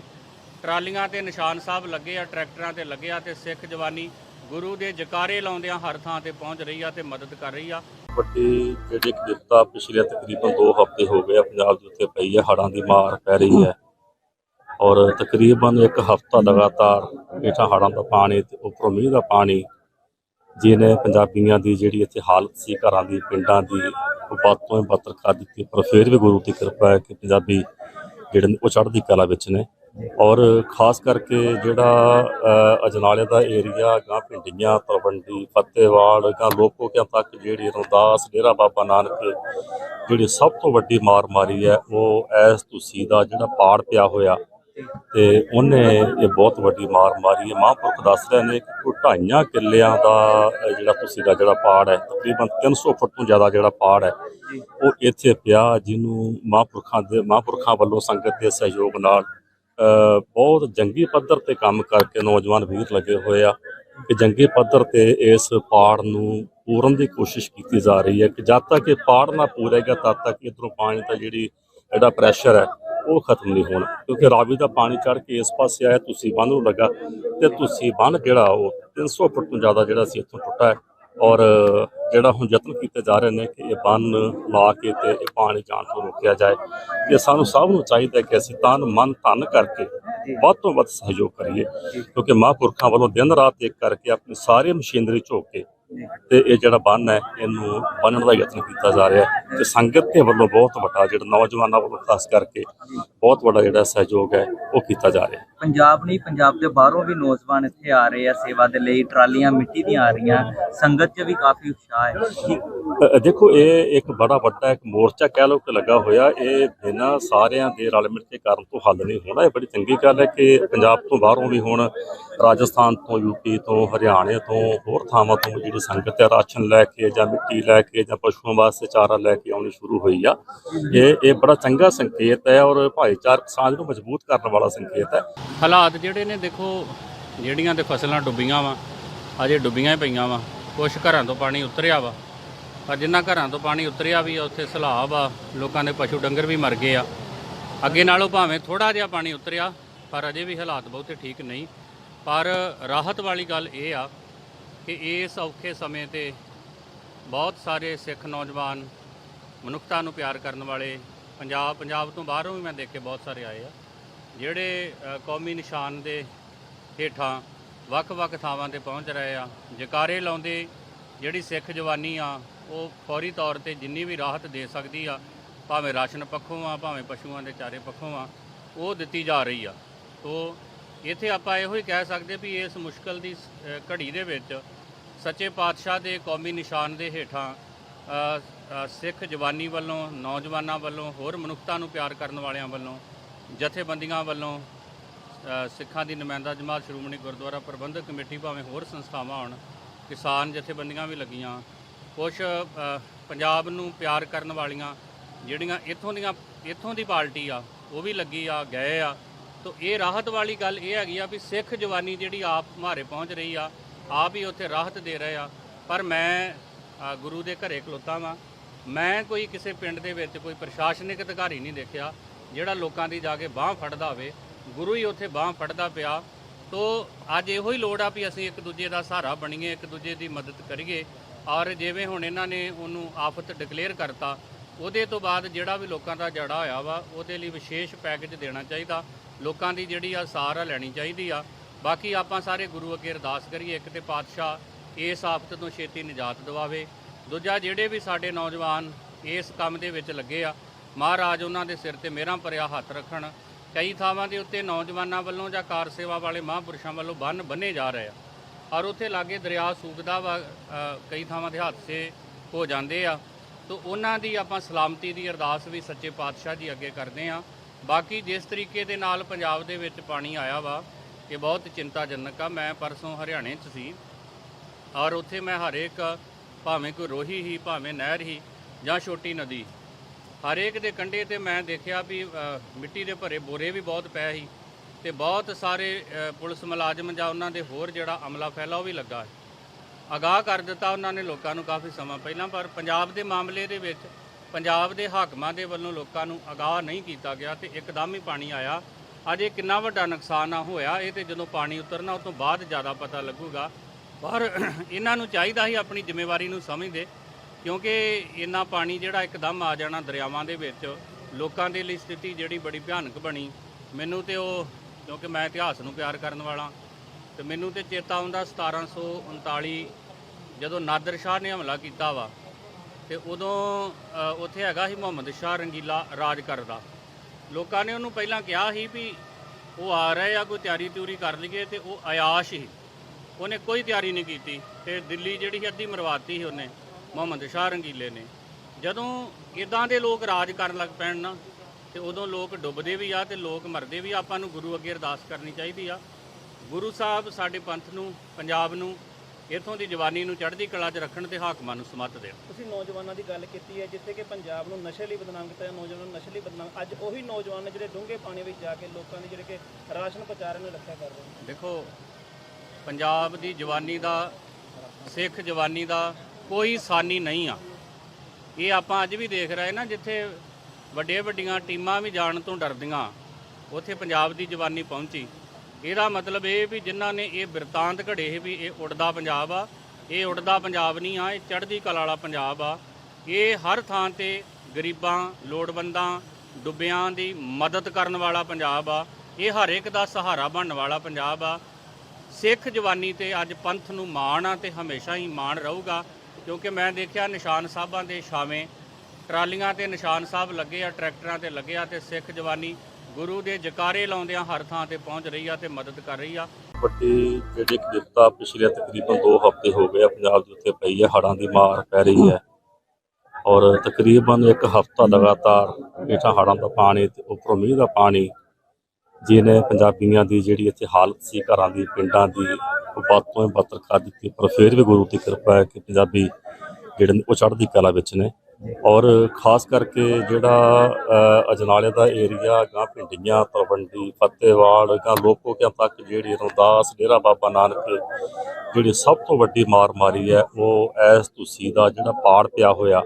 ਟਰਾਲੀਆਂ ਤੇ ਨਿਸ਼ਾਨ ਸਾਹਿਬ ਲੱਗੇ ਆ, ਟਰੈਕਟਰਾਂ ਤੇ ਲੱਗੇ ਆ ਤੇ ਸਿੱਖ ਜਵਾਨੀ ਗੁਰੂ ਦੇ ਜਕਾਰੇ ਲਾਉਂਦਿਆਂ ਹਰ ਥਾਂ ਤੇ ਪਹੁੰਚ ਰਹੀ ਆ ਤੇ ਮਦਦ ਕਰ ਰਹੀ ਆ। ਵੱਡੀ ਜਿਹੜੀ ਇੱਕ ਵਿਪਤਾ ਪਿਛਲੇ ਤਕਰੀਬਨ 2 ਹਫ਼ਤੇ ਹੋ ਗਏ ਆ, ਪੰਜਾਬ ਦੇ ਉੱਤੇ ਪਈ ਹੈ ਹੜ੍ਹਾਂ ਦੀ ਮਾਰ ਪੈ ਰਹੀ ਹੈ ਔਰ ਤਕਰੀਬਨ ਇੱਕ ਹਫ਼ਤਾ ਲਗਾਤਾਰ ਹੇਠਾਂ ਹੜ੍ਹਾਂ ਦਾ ਪਾਣੀ ਤੇ ਉੱਪਰੋਂ ਮੀਂਹ ਦਾ ਪਾਣੀ, ਜਿਹਨੇ ਪੰਜਾਬੀਆਂ ਦੀ ਜਿਹੜੀ ਇੱਥੇ ਹਾਲਤ ਸੀ, ਘਰਾਂ ਦੀ, ਪਿੰਡਾਂ ਦੀ, ਉਹ ਵੱਧ ਤੋਂ ਬਦਤਰ ਕਰ ਦਿੱਤੀ। ਪਰ ਫਿਰ ਵੀ ਗੁਰੂ ਦੀ ਕਿਰਪਾ ਹੈ ਕਿ ਪੰਜਾਬੀ ਜਿਹੜੇ ਨੇ ਉਹ ਚੜ੍ਹਦੀ ਕਲਾ ਵਿੱਚ ਨੇ। ਔਰ ਖਾਸ ਕਰਕੇ ਜਿਹੜਾ ਅਜਨਾਲੇ ਦਾ ਏਰੀਆ ਗਾਂ ਪਿੰਡੀਆਂ ਤਲਵੰਡੀ ਫਤਿਹਵਾਲ ਗਾਂ ਲੋਕੋਕਿਆਂ ਤੱਕ ਜਿਹੜੀ ਰਮਦਾਸ ਡੇਰਾ ਬਾਬਾ ਨਾਨਕ ਜਿਹੜੀ ਸਭ ਤੋਂ ਵੱਡੀ ਮਾਰ ਮਾਰੀ ਹੈ, ਉਹ ਐਸ ਤੁਸੀਂ ਦਾ ਜਿਹੜਾ ਪਾੜ ਪਿਆ ਹੋਇਆ। ਤੇ ਉਹਨੇ ਇਹ ਬਹੁਤ ਵੱਡੀ ਮਾਰ ਮਾਰੀ ਹੈ। ਮਹਾਂਪੁਰਖ ਦੱਸ ਰਹੇ ਨੇ ਕਿ ਢਾਈਆਂ ਕਿੱਲਿਆਂ ਦਾ ਜਿਹੜਾ ਤੁਸੀਂ ਦਾ ਜਿਹੜਾ ਪਾੜ ਹੈ, ਤਕਰੀਬਨ 300 ਫੁੱਟ ਤੋਂ ਜ਼ਿਆਦਾ ਜਿਹੜਾ ਪਾੜ ਹੈ, ਉਹ ਇੱਥੇ ਪਿਆ, ਜਿਹਨੂੰ ਮਹਾਂਪੁਰਖਾਂ ਦੇ, ਮਹਾਂਪੁਰਖਾਂ ਵੱਲੋਂ ਸੰਗਤ ਦੇ ਸਹਿਯੋਗ ਨਾਲ ਬਹੁਤ ਜੰਗੀ ਪੱਧਰ ਤੇ ਕੰਮ ਕਰਕੇ ਨੌਜਵਾਨ ਵੀਰ ਲੱਗੇ ਹੋਏ ਆ ਕਿ ਜੰਗੀ ਪੱਧਰ ਤੇ ਇਸ ਪਾੜ ਨੂੰ ਪੂਰਨ ਦੀ ਕੋਸ਼ਿਸ਼ ਕੀਤੀ ਜਾ ਰਹੀ ਹੈ ਕਿ ਜਦ ਤੱਕ ਇਹ ਪਾੜ ਨਾ ਪੂਰੇਗਾ, ਤਦ ਤੱਕ ਇਧਰੋਂ ਪਾਣੀ ਦਾ ਜਿਹੜੀ ਜਿਹੜਾ ਪ੍ਰੈਸ਼ਰ ਹੈ, ਉਹ ਖਤਮ ਨਹੀਂ ਹੋਣਾ। ਕਿਉਂਕਿ ਰਾਵੀ ਦਾ ਪਾਣੀ ਚੜ ਕੇ ਇਸ ਪਾਸੇ ਆਇਆ, ਤੁਸੀਂ ਬੰਨ ਨੂੰ ਲੱਗਾ ਤੇ ਤੁਸੀਂ ਬੰਨ ਜਿਹੜਾ ਉਹ 300 ਫੁੱਟ ਤੋਂ ਜ਼ਿਆਦਾ ਜਿਹੜਾ ਸੀ, ਇੱਥੋਂ ਟੁੱਟਾ ਹੈ। ਔਰ ਜਿਹੜਾ ਹੁਣ ਯਤਨ ਕੀਤੇ ਜਾ ਰਹੇ ਨੇ ਕਿ ਇਹ ਬੰਨ ਲਾ ਕੇ ਤੇ ਇਹ ਪਾਣੀ ਜਾਣ ਤੋਂ ਰੋਕਿਆ ਜਾਏ, ਇਹ ਸਾਨੂੰ ਸਭ ਨੂੰ ਚਾਹੀਦਾ ਕਿ ਅਸੀਂ ਤਨ ਮਨ ਧਨ ਕਰਕੇ ਵੱਧ ਤੋਂ ਵੱਧ ਸਹਿਯੋਗ ਕਰੀਏ। ਕਿਉਂਕਿ ਮਹਾਂਪੁਰਖਾਂ ਵੱਲੋਂ ਦਿਨ ਰਾਤ ਇੱਕ ਕਰਕੇ ਆਪਣੀ ਸਾਰੀ ਮਸ਼ੀਨਰੀ ਝੋਕ ਕੇ ਤੇ ਇਹ ਜਿਹੜਾ ਬੰਨ ਹੈ, ਇਹਨੂੰ ਬੰਨਣ ਦਾ ਯਤਨ ਕੀਤਾ ਜਾ ਰਿਹਾ ਹੈ। ਤੇ ਸੰਗਤ ਦੇ ਵੱਲੋਂ ਬਹੁਤ ਵੱਡਾ ਜਿਹੜਾ ਨੌਜਵਾਨਾਂ ਵੱਲੋਂ ਖਾਸ ਕਰਕੇ ਬਹੁਤ ਵੱਡਾ ਜਿਹੜਾ ਸਹਿਯੋਗ ਹੈ ਉਹ ਕੀਤਾ ਜਾ ਰਿਹਾ ਪੰਜਾਬ ਨਹੀਂ ਪੰਜਾਬ ਦੇ ਬਾਹਰੋਂ ਵੀ ਨੌਜਵਾਨ ਇੱਥੇ ਆ ਰਹੇ ਆ ਸੇਵਾ ਦੇ ਲਈ ਟਰਾਲੀਆਂ ਮਿੱਟੀ ਦੀਆਂ ਆ ਰਹੀਆਂ ਸੰਗਤ 'ਚ ਵੀ ਕਾਫੀ ਉਤਸ਼ਾਹ ਹੈ। ਦੇਖੋ ਇਹ ਇੱਕ ਬੜਾ ਵੱਡਾ ਇੱਕ ਮੋਰਚਾ ਕਹਿ ਲਓ ਕਿ ਲੱਗਾ ਹੋਇਆ ਇਹ ਬਿਨਾਂ ਸਾਰਿਆਂ ਦੇ ਰਲ ਮਿਲ ਕੇ ਕਰਨ ਤੋਂ ਹੱਲ ਨਹੀਂ ਹੋਣਾ ਇਹ ਬੜੀ ਚੰਗੀ ਗੱਲ ਹੈ ਕਿ ਪੰਜਾਬ ਤੋਂ ਬਾਹਰੋਂ ਵੀ ਹੁਣ ਰਾਜਸਥਾਨ ਤੋਂ ਯੂਪੀ ਤੋਂ ਹਰਿਆਣੇ ਤੋਂ ਹੋਰ ਥਾਵਾਂ ਤੋਂ ਜਿਹੜੀ ਸੰਗਤ ਹੈ ਰਾਸ਼ਨ ਲੈ ਕੇ ਜਾਂ ਮਿੱਟੀ ਲੈ ਕੇ ਜਾਂ ਪਸ਼ੂਆਂ ਵਾਸਤੇ ਚਾਰਾ ਲੈ ਕੇ ਆਉਣੀ ਸ਼ੁਰੂ ਹੋਈ ਆ। ਇਹ ਇਹ ਬੜਾ ਚੰਗਾ ਸੰਕੇਤ ਹੈ ਔਰ ਭਾਈਚਾਰਕ ਸਾਂਝ ਨੂੰ ਮਜ਼ਬੂਤ ਕਰਨ ਵਾਲਾ ਸੰਕੇਤ ਹੈ। ਹਾਲਾਤ ਜਿਹੜੇ ਨੇ ਦੇਖੋ, ਜਿਹੜੀਆਂ ਤੇ ਫਸਲਾਂ ਡੁੱਬੀਆਂ ਵਾ, ਅਜੇ ਡੁੱਬੀਆਂ ਹੀ ਪਈਆਂ ਵਾ। ਕੁਝ ਘਰਾਂ ਤੋਂ ਪਾਣੀ ਉਤਰਿਆ ਵਾ। ਪਰ ਜਿੰਨਾ ਘਰਾਂ ਤੋਂ ਪਾਣੀ ਉਤਰਿਆ ਵੀ ਆ, ਉੱਥੇ ਸਲਾਬ ਆ ਲੋਕਾਂ ਦੇ ਪਸ਼ੂ ਡੰਗਰ ਵੀ ਮਰ ਗਏ ਆ। ਅੱਗੇ ਨਾਲੋਂ ਭਾਵੇਂ ਥੋੜਾ ਜਿਹਾ ਪਾਣੀ ਉਤਰਿਆ, ਪਰ ਅਜੇ ਵੀ ਹਾਲਾਤ ਬਹੁਤੇ ਠੀਕ ਨਹੀਂ। ਪਰ ਰਾਹਤ ਵਾਲੀ ਗੱਲ ਇਹ ਆ ਕਿ ਇਸ ਔਖੇ ਸਮੇਂ ਤੇ ਬਹੁਤ ਸਾਰੇ ਸਿੱਖ ਨੌਜਵਾਨ ਮਨੁੱਖਤਾ ਨੂੰ ਪਿਆਰ ਕਰਨ ਵਾਲੇ ਪੰਜਾਬ ਪੰਜਾਬ ਤੋਂ ਬਾਹਰੋਂ ਵੀ ਮੈਂ ਦੇਖ ਕੇ ਬਹੁਤ ਸਾਰੇ ਆਏ ਆ। ਜਿਹੜੇ ਕੌਮੀ ਨਿਸ਼ਾਨ ਦੇ ਹੇਠਾਂ ਵੱਖ-ਵੱਖ ਥਾਵਾਂ ਤੇ ਪਹੁੰਚ ਰਹੇ ਆ ਜਕਾਰੇ ਲਾਉਂਦੇ ਜਿਹੜੀ ਸਿੱਖ ਜਵਾਨੀ ਆ ਉਹ ਫੌਰੀ ਤੌਰ ਤੇ ਜਿੰਨੀ ਵੀ ਰਾਹਤ ਦੇ ਸਕਦੀ ਆ ਭਾਵੇਂ ਰਾਸ਼ਨ ਪੱਖੋਂ ਆ ਭਾਵੇਂ ਪਸ਼ੂਆਂ ਦੇ ਚਾਰੇ ਪੱਖੋਂ ਆ ਉਹ ਦਿੱਤੀ ਜਾ ਰਹੀ ਆ। ਤੋ ਇੱਥੇ ਆਪਾਂ ਇਹੋ ਹੀ ਕਹਿ ਸਕਦੇ ਵੀ ਇਸ ਮੁਸ਼ਕਲ ਦੀ ਅ, ਘੜੀ ਦੇ ਵਿੱਚ ਸੱਚੇ ਪਾਤਸ਼ਾਹ ਦੇ ਕੌਮੀ ਨਿਸ਼ਾਨ ਦੇ ਹੇਠਾਂ ਸਿੱਖ ਜਵਾਨੀ ਵੱਲੋਂ, ਨੌਜਵਾਨਾਂ ਵੱਲੋਂ, ਹੋਰ ਮਨੁੱਖਤਾ ਨੂੰ ਪਿਆਰ ਕਰਨ ਵਾਲਿਆਂ ਵੱਲੋਂ, ਜਥੇਬੰਦੀਆਂ ਵੱਲੋਂ ਸਿੱਖਾਂ ਦੀ ਨੁਮਾਇੰਦਾ ਜਮਾਤ ਸ਼੍ਰੋਮਣੀ ਗੁਰਦੁਆਰਾ ਪ੍ਰਬੰਧਕ ਕਮੇਟੀ ਭਾਵੇਂ ਹੋਰ ਸੰਸਥਾਵਾਂ ਹੋਣ, ਕਿਸਾਨ ਜਥੇਬੰਦੀਆਂ ਵੀ ਲੱਗੀਆਂ। ਕੁਝ ਪੰਜਾਬ ਨੂੰ ਪਿਆਰ ਕਰਨ ਵਾਲੀਆਂ ਜਿਹੜੀਆਂ ਇੱਥੋਂ ਦੀਆਂ, ਇੱਥੋਂ ਦੀ ਪਾਰਟੀ ਆ, ਉਹ ਵੀ ਲੱਗੀ ਆ, ਗਏ ਆ। ਤੋ ਇਹ ਰਾਹਤ ਵਾਲੀ ਗੱਲ ਇਹ ਹੈਗੀ ਆ ਵੀ ਸਿੱਖ ਜਵਾਨੀ ਜਿਹੜੀ ਆਪ ਮਾਰੇ ਪਹੁੰਚ ਰਹੀ ਆ, ਆਪ ਹੀ ਉੱਥੇ ਰਾਹਤ ਦੇ ਰਹੇ ਆ। ਪਰ ਮੈਂ ਗੁਰੂ ਦੇ ਘਰੇ ਖਲੋਤਾ ਵਾਂ। ਮੈਂ ਕੋਈ ਕਿਸੇ ਪਿੰਡ ਦੇ ਵਿੱਚ ਕੋਈ ਪ੍ਰਸ਼ਾਸਨਿਕ ਅਧਿਕਾਰੀ ਨਹੀਂ ਦੇਖਿਆ, ਜਿਹੜਾ ਲੋਕਾਂ ਦੀ ਜਾ ਕੇ ਬਾਹ ਫੜਦਾ ਹੋਵੇ। ਗੁਰੂ ਹੀ ਉੱਥੇ ਬਾਹ ਫੜਦਾ ਪਿਆ। ਤੋ ਅੱਜ ਇਹੋ ਹੀ ਲੋੜ ਆ ਵੀ ਅਸੀਂ ਇੱਕ ਦੂਜੇ ਦਾ ਸਹਾਰਾ ਬਣੀਏ, ਇੱਕ ਦੂਜੇ ਦੀ ਮਦਦ ਕਰੀਏ। ਔਰ ਜਿਵੇਂ ਹੁਣ ਇਹਨਾਂ ਨੇ ਉਹਨੂੰ ਆਫਤ ਡਿਕਲੇਅਰ ਕਰਤਾ, ਉਹਦੇ ਤੋਂ ਬਾਅਦ ਜਿਹੜਾ ਵੀ ਲੋਕਾਂ ਦਾ ਜੜਾ ਹੋਇਆ ਵਾ, ਉਹਦੇ ਲਈ ਵਿਸ਼ੇਸ਼ ਪੈਕੇਜ ਦੇਣਾ ਚਾਹੀਦਾ। ਲੋਕਾਂ ਦੀ ਜਿਹੜੀ ਆ ਸਾਰ ਆ ਲੈਣੀ ਚਾਹੀਦੀ ਆ। ਬਾਕੀ ਆਪਾਂ ਸਾਰੇ ਗੁਰੂ ਅੱਗੇ ਅਰਦਾਸ ਕਰੀਏ, ਇੱਕ ਤੇ ਪਾਤਸ਼ਾਹ ਇਸ ਆਫਤ ਤੋਂ ਛੇਤੀ ਨਿਜਾਤ ਦਿਵਾਵੇ। ਦੂਜਾ, ਜਿਹੜੇ ਵੀ ਸਾਡੇ ਨੌਜਵਾਨ ਇਸ ਕੰਮ ਦੇ ਵਿੱਚ ਲੱਗੇ ਆ, ਮਹਾਰਾਜ ਉਹਨਾਂ ਦੇ ਸਿਰ ਤੇ ਮੇਰਾ ਭਰਿਆ ਹੱਥ ਰੱਖਣ। ਕਈ ਥਾਵਾਂ ਦੇ ਉੱਤੇ ਨੌਜਵਾਨਾਂ ਵੱਲੋਂ ਜਾਂ ਕਾਰ ਸੇਵਾ ਵਾਲੇ ਮਹਾਂਪੁਰਸ਼ਾਂ ਵੱਲੋਂ ਬੰਨ ਬੰਨੇ ਜਾ ਰਹੇ ਆ। ਔਰ ਉੱਥੇ ਲਾਗੇ ਦਰਿਆ ਸੂਕਦਾ ਵਾ ਕਈ ਥਾਵਾਂ ਦੇ ਹਾਦਸੇ ਹੋ ਜਾਂਦੇ ਆ। ਤੋ ਉਹਨਾਂ ਦੀ ਆਪਾਂ ਸਲਾਮਤੀ ਦੀ ਅਰਦਾਸ ਵੀ ਸੱਚੇ ਪਾਤਸ਼ਾਹ ਜੀ ਅੱਗੇ ਕਰਦੇ ਆ। ਬਾਕੀ ਜਿਸ ਤਰੀਕੇ ਦੇ ਨਾਲ ਪੰਜਾਬ ਦੇ ਵਿੱਚ ਪਾਣੀ ਆਇਆ ਵਾ, ਇਹ ਬਹੁਤ ਚਿੰਤਾਜਨਕ ਆ। ਮੈਂ ਪਰਸੋਂ ਹਰਿਆਣੇ 'ਚ ਸੀ। ਔਰ ਉੱਥੇ ਮੈਂ ਹਰੇਕ ਭਾਵੇਂ ਕੋਈ ਰੋਹੀ ਹੀ, ਭਾਵੇਂ ਨਹਿਰ ਹੀ ਜਾਂ ਛੋਟੀ ਨਦੀ ਹਰੇਕ ਦੇ ਕੰਢੇ ਤੇ ਮੈਂ ਦੇਖਿਆ ਵੀ ਮਿੱਟੀ ਦੇ ਭਰੇ ਬੋਰੇ ਵੀ ਬਹੁਤ ਪਏ ਸੀ ਤੇ ਬਹੁਤ ਸਾਰੇ ਪੁਲਿਸ ਮੁਲਾਜ਼ਮ ਜਾਂ ਉਹਨਾਂ ਦੇ ਹੋਰ ਜਿਹੜਾ ਅਮਲਾ ਫੈਲਾ ਉਹ ਵੀ ਲੱਗਾ ਅਗਾਹ ਕਰ ਦਿੱਤਾ ਉਹਨਾਂ ਨੇ ਲੋਕਾਂ ਨੂੰ ਕਾਫੀ ਸਮਾਂ ਪਹਿਲਾਂ, ਪਰ ਪੰਜਾਬ ਦੇ ਮਾਮਲੇ ਦੇ ਵਿੱਚ, ਪੰਜਾਬ ਦੇ ਹਾਕਮਾਂ ਦੇ ਵੱਲੋਂ ਲੋਕਾਂ ਨੂੰ ਅਗਾਹ ਨਹੀਂ ਕੀਤਾ ਗਿਆ ਤੇ ਇੱਕਦਮ ਹੀ ਪਾਣੀ ਆਇਆ। ਅੱਜ ਇਹ ਕਿੰਨਾ ਵੱਡਾ ਨੁਕਸਾਨ ਆ ਹੋਇਆ, ਇਹ ਤੇ ਜਦੋਂ ਪਾਣੀ ਉਤਰਨਾ ਉਸ ਤੋਂ ਬਾਅਦ ਜ਼ਿਆਦਾ ਪਤਾ ਲੱਗੂਗਾ। ਪਰ ਇਹਨਾਂ ਨੂੰ ਚਾਹੀਦਾ ਸੀ ਆਪਣੀ ਜ਼ਿੰਮੇਵਾਰੀ ਨੂੰ ਸਮਝਦੇ, ਕਿਉਂਕਿ ਇੰਨਾ ਪਾਣੀ ਜਿਹੜਾ ਇੱਕਦਮ ਆ ਜਾਣਾ ਦਰਿਆਵਾਂ ਦੇ ਵਿੱਚ, ਲੋਕਾਂ ਦੇ ਲਈ ਸਥਿਤੀ ਜਿਹੜੀ ਬੜੀ ਭਿਆਨਕ ਬਣੀ। ਮੈਨੂੰ ਤੇ ਉਹ, ਕਿਉਂਕਿ ਮੈਂ ਇਤਿਹਾਸ ਨੂੰ ਪਿਆਰ ਕਰਨ ਵਾਲਾ, ਤੇ ਮੈਨੂੰ ਤੇ ਚੇਤਾ ਆਉਂਦਾ 1739 ਜਦੋਂ ਨਾਦਰ ਸ਼ਾਹ ਨੇ ਹਮਲਾ ਕੀਤਾ ਵਾ, ਤੇ ਉਦੋਂ ਉੱਥੇ ਹੈਗਾ ਸੀ ਮੁਹੰਮਦ ਸ਼ਾਹ ਰੰਗੀਲਾ ਰਾਜ ਕਰਦਾ ਲੋਕਾਂ ਨੇ ਉਹਨੂੰ ਪਹਿਲਾਂ ਕਿਹਾ ਸੀ ਵੀ ਉਹ ਆ ਰਹੇ ਆ, ਕੋਈ ਤਿਆਰੀ ਤਿਉਰੀ ਕਰ ਲਈਏ, ਤੇ ਉਹ ਆਯਾਸ਼ ਹੀ ਉਹਨੇ ਕੋਈ ਤਿਆਰੀ ਨਹੀਂ ਕੀਤੀ ਤੇ ਦਿੱਲੀ ਜਿਹੜੀ ਅੱਧੀ ਮਰਵਾਤੀ ਸੀ ਉਹਨੇ ਮੁਹੰਮਦ ਸ਼ਾਹ ਰੰਗੀਲੇ ਨੇ। ਜਦੋਂ ਇਦਾਂ ਦੇ ਲੋਕ ਰਾਜ ਕਰਨ ਲੱਗ ਪੈਣ ਨਾ ਤੇ ਉਦੋਂ ਲੋਕ ਡੁੱਬਦੇ ਵੀ ਆ ਤੇ ਲੋਕ ਮਰਦੇ ਵੀ। ਆਪਾਂ ਨੂੰ ਗੁਰੂ ਅੱਗੇ ਅਰਦਾਸ ਕਰਨੀ ਚਾਹੀਦੀ ਆ। ਗੁਰੂ ਸਾਹਿਬ ਸਾਡੇ ਪੰਥ ਨੂੰ ਪੰਜਾਬ ਨੂੰ ਇਥੋਂ ਦੀ ਜਵਾਨੀ ਨੂੰ ਚੜ੍ਹਦੀ ਕਲਾ 'ਚ ਰੱਖਣ ਤੇ ਹਾਕਮਾਂ ਨੂੰ ਸਮੱਤ ਦੇਣ। ਤੁਸੀਂ ਨੌਜਵਾਨਾਂ ਦੀ ਗੱਲ ਕੀਤੀ ਹੈ ਜਿੱਥੇ ਕਿ ਪੰਜਾਬ ਨੂੰ ਨਸ਼ੇ ਲਈ ਬਦਨਾਮ ਕੀਤਾ ਹੈ ਨੌਜਵਾਨਾਂ ਨੂੰ ਨਸ਼ੇ ਲਈ ਬਦਨਾਮ ਅੱਜ ਉਹੀ ਨੌਜਵਾਨ ਨੇ ਜਿਹੜੇ ਡੂੰਘੇ ਪਾਣੀ ਵਿੱਚ ਜਾ ਕੇ ਲੋਕਾਂ ਦੀ ਜਿਹੜੇ ਕਿ ਰਾਸ਼ਨ ਪਹੁੰਚਾ ਰਹੇ ਨੇ ਰੱਖਿਆ ਕਰ ਰਹੇ ਨੇ। ਦੇਖੋ ਪੰਜਾਬ ਦੀ ਜਵਾਨੀ ਦਾ, ਸਿੱਖ ਜਵਾਨੀ ਦਾ ਕੋਈ ਸਾਨੀ ਨਹੀਂ ਆ। ਇਹ ਆਪਾਂ ਅੱਜ ਵੀ ਦੇਖ ਰਹੇ ਨਾ, ਜਿੱਥੇ ਵੱਡੇ ਵੱਡੀਆਂ ਟੀਮਾਂ ਵੀ ਜਾਣ ਤੋਂ ਡਰਦੀਆਂ, ਉੱਥੇ ਪੰਜਾਬ ਦੀ ਜਵਾਨੀ ਪਹੁੰਚੀ। ਇਹਦਾ ਮਤਲਬ ਇਹ ਵੀ ਜਿਨ੍ਹਾਂ ਨੇ ਇਹ ਬਿਰਤਾਂਤ ਘੜੇ ਸੀ ਵੀ ਇਹ ਉੜਦਾ ਪੰਜਾਬ ਆ, ਇਹ ਉੜਦਾ ਪੰਜਾਬ ਨਹੀਂ ਆ, ਇਹ ਚੜ੍ਹਦੀ ਕਲਾ ਵਾਲਾ ਪੰਜਾਬ ਆ। ਇਹ ਹਰ ਥਾਂ ਤੇ ਗਰੀਬਾਂ, ਲੋੜਵੰਦਾਂ, ਡੁੱਬਿਆਂ ਦੀ ਮਦਦ ਕਰਨ ਵਾਲਾ ਪੰਜਾਬ ਆ। ਇਹ ਹਰ ਇੱਕ ਦਾ ਸਹਾਰਾ ਬਣਨ ਵਾਲਾ ਪੰਜਾਬ ਆ। ਸਿੱਖ ਜਵਾਨੀ ਤੇ ਅੱਜ ਪੰਥ ਨੂੰ ਮਾਣ ਆ ਤੇ ਹਮੇਸ਼ਾ ਹੀ ਮਾਣ ਰਹੂਗਾ, ਕਿਉਂਕਿ ਮੈਂ ਦੇਖਿਆ ਨਿਸ਼ਾਨ ਸਾਹਿਬਾਂ ਦੇ ਛਾਵੇਂ ਟਰਾਲੀਆਂ ਤੇ ਨਿਸ਼ਾਨ ਸਾਹਿਬ ਲੱਗੇ ਆ, ਟਰੈਕਟਰਾਂ ਤੇ ਲੱਗੇ ਆ ਤੇ ਸਿੱਖ ਜਵਾਨੀ ਗੁਰੂ ਦੇ ਜਕਾਰੇ ਲਾਉਂਦਿਆਂ ਹਰ ਥਾਂ ਤੇ ਪਹੁੰਚ ਰਹੀ ਆ ਤੇ ਮਦਦ ਕਰ ਰਹੀ ਆ। ਵੱਡੀ ਜਿਹੜੀ ਕਿ ਪਿਛਲੇ ਤਕਰੀਬਨ 2 ਹਫ਼ਤੇ ਹੋ ਗਏ ਆ, ਪੰਜਾਬ ਦੇ ਉੱਤੇ ਪਈ ਹੈ ਹੜ੍ਹਾਂ ਦੀ ਮਾਰ ਪੈ ਰਹੀ ਹੈ ਔਰ ਤਕਰੀਬਨ ਇੱਕ ਹਫ਼ਤਾ ਲਗਾਤਾਰ ਹੇਠਾਂ ਹੜ੍ਹਾਂ ਦਾ ਪਾਣੀ ਤੇ ਉੱਪਰੋਂ ਮੀਂਹ ਦਾ ਪਾਣੀ ਜਿਹਨੇ ਪੰਜਾਬੀਆਂ ਦੀ ਜਿਹੜੀ ਇੱਥੇ ਹਾਲਤ ਸੀ, ਘਰਾਂ ਦੀ, ਪਿੰਡਾਂ ਦੀ, ਉਹ ਵੱਧ ਤੋਂ ਬਦਤਰ ਕਰ ਦਿੱਤੀ। ਪਰ ਫਿਰ ਵੀ ਗੁਰੂ ਦੀ ਕਿਰਪਾ ਹੈ ਕਿ ਪੰਜਾਬੀ ਜਿਹੜੇ ਨੇ, ਉਹ ਚੜ੍ਹਦੀ ਕਲਾ ਵਿੱਚ ਨੇ। ਔਰ ਖਾਸ ਕਰਕੇ ਜਿਹੜਾ ਅਜਨਾਲੇ ਦਾ ਏਰੀਆ ਗਾਂ ਪਿੰਡੀਆਂ ਤਲਵੰਡੀ, ਫਤਿਹਵਾੜ ਗਾਂ ਲੋਕੋਕਿਆਂ ਤੱਕ ਜਿਹੜੀ ਰਮਦਾਸ, ਡੇਰਾ ਬਾਬਾ ਨਾਨਕ, ਜਿਹੜੀ ਸਭ ਤੋਂ ਵੱਡੀ ਮਾਰ ਮਾਰੀ ਹੈ, ਉਹ ਐਸ ਤੁਸੀਂ ਦਾ ਜਿਹੜਾ ਪਾੜ ਪਿਆ ਹੋਇਆ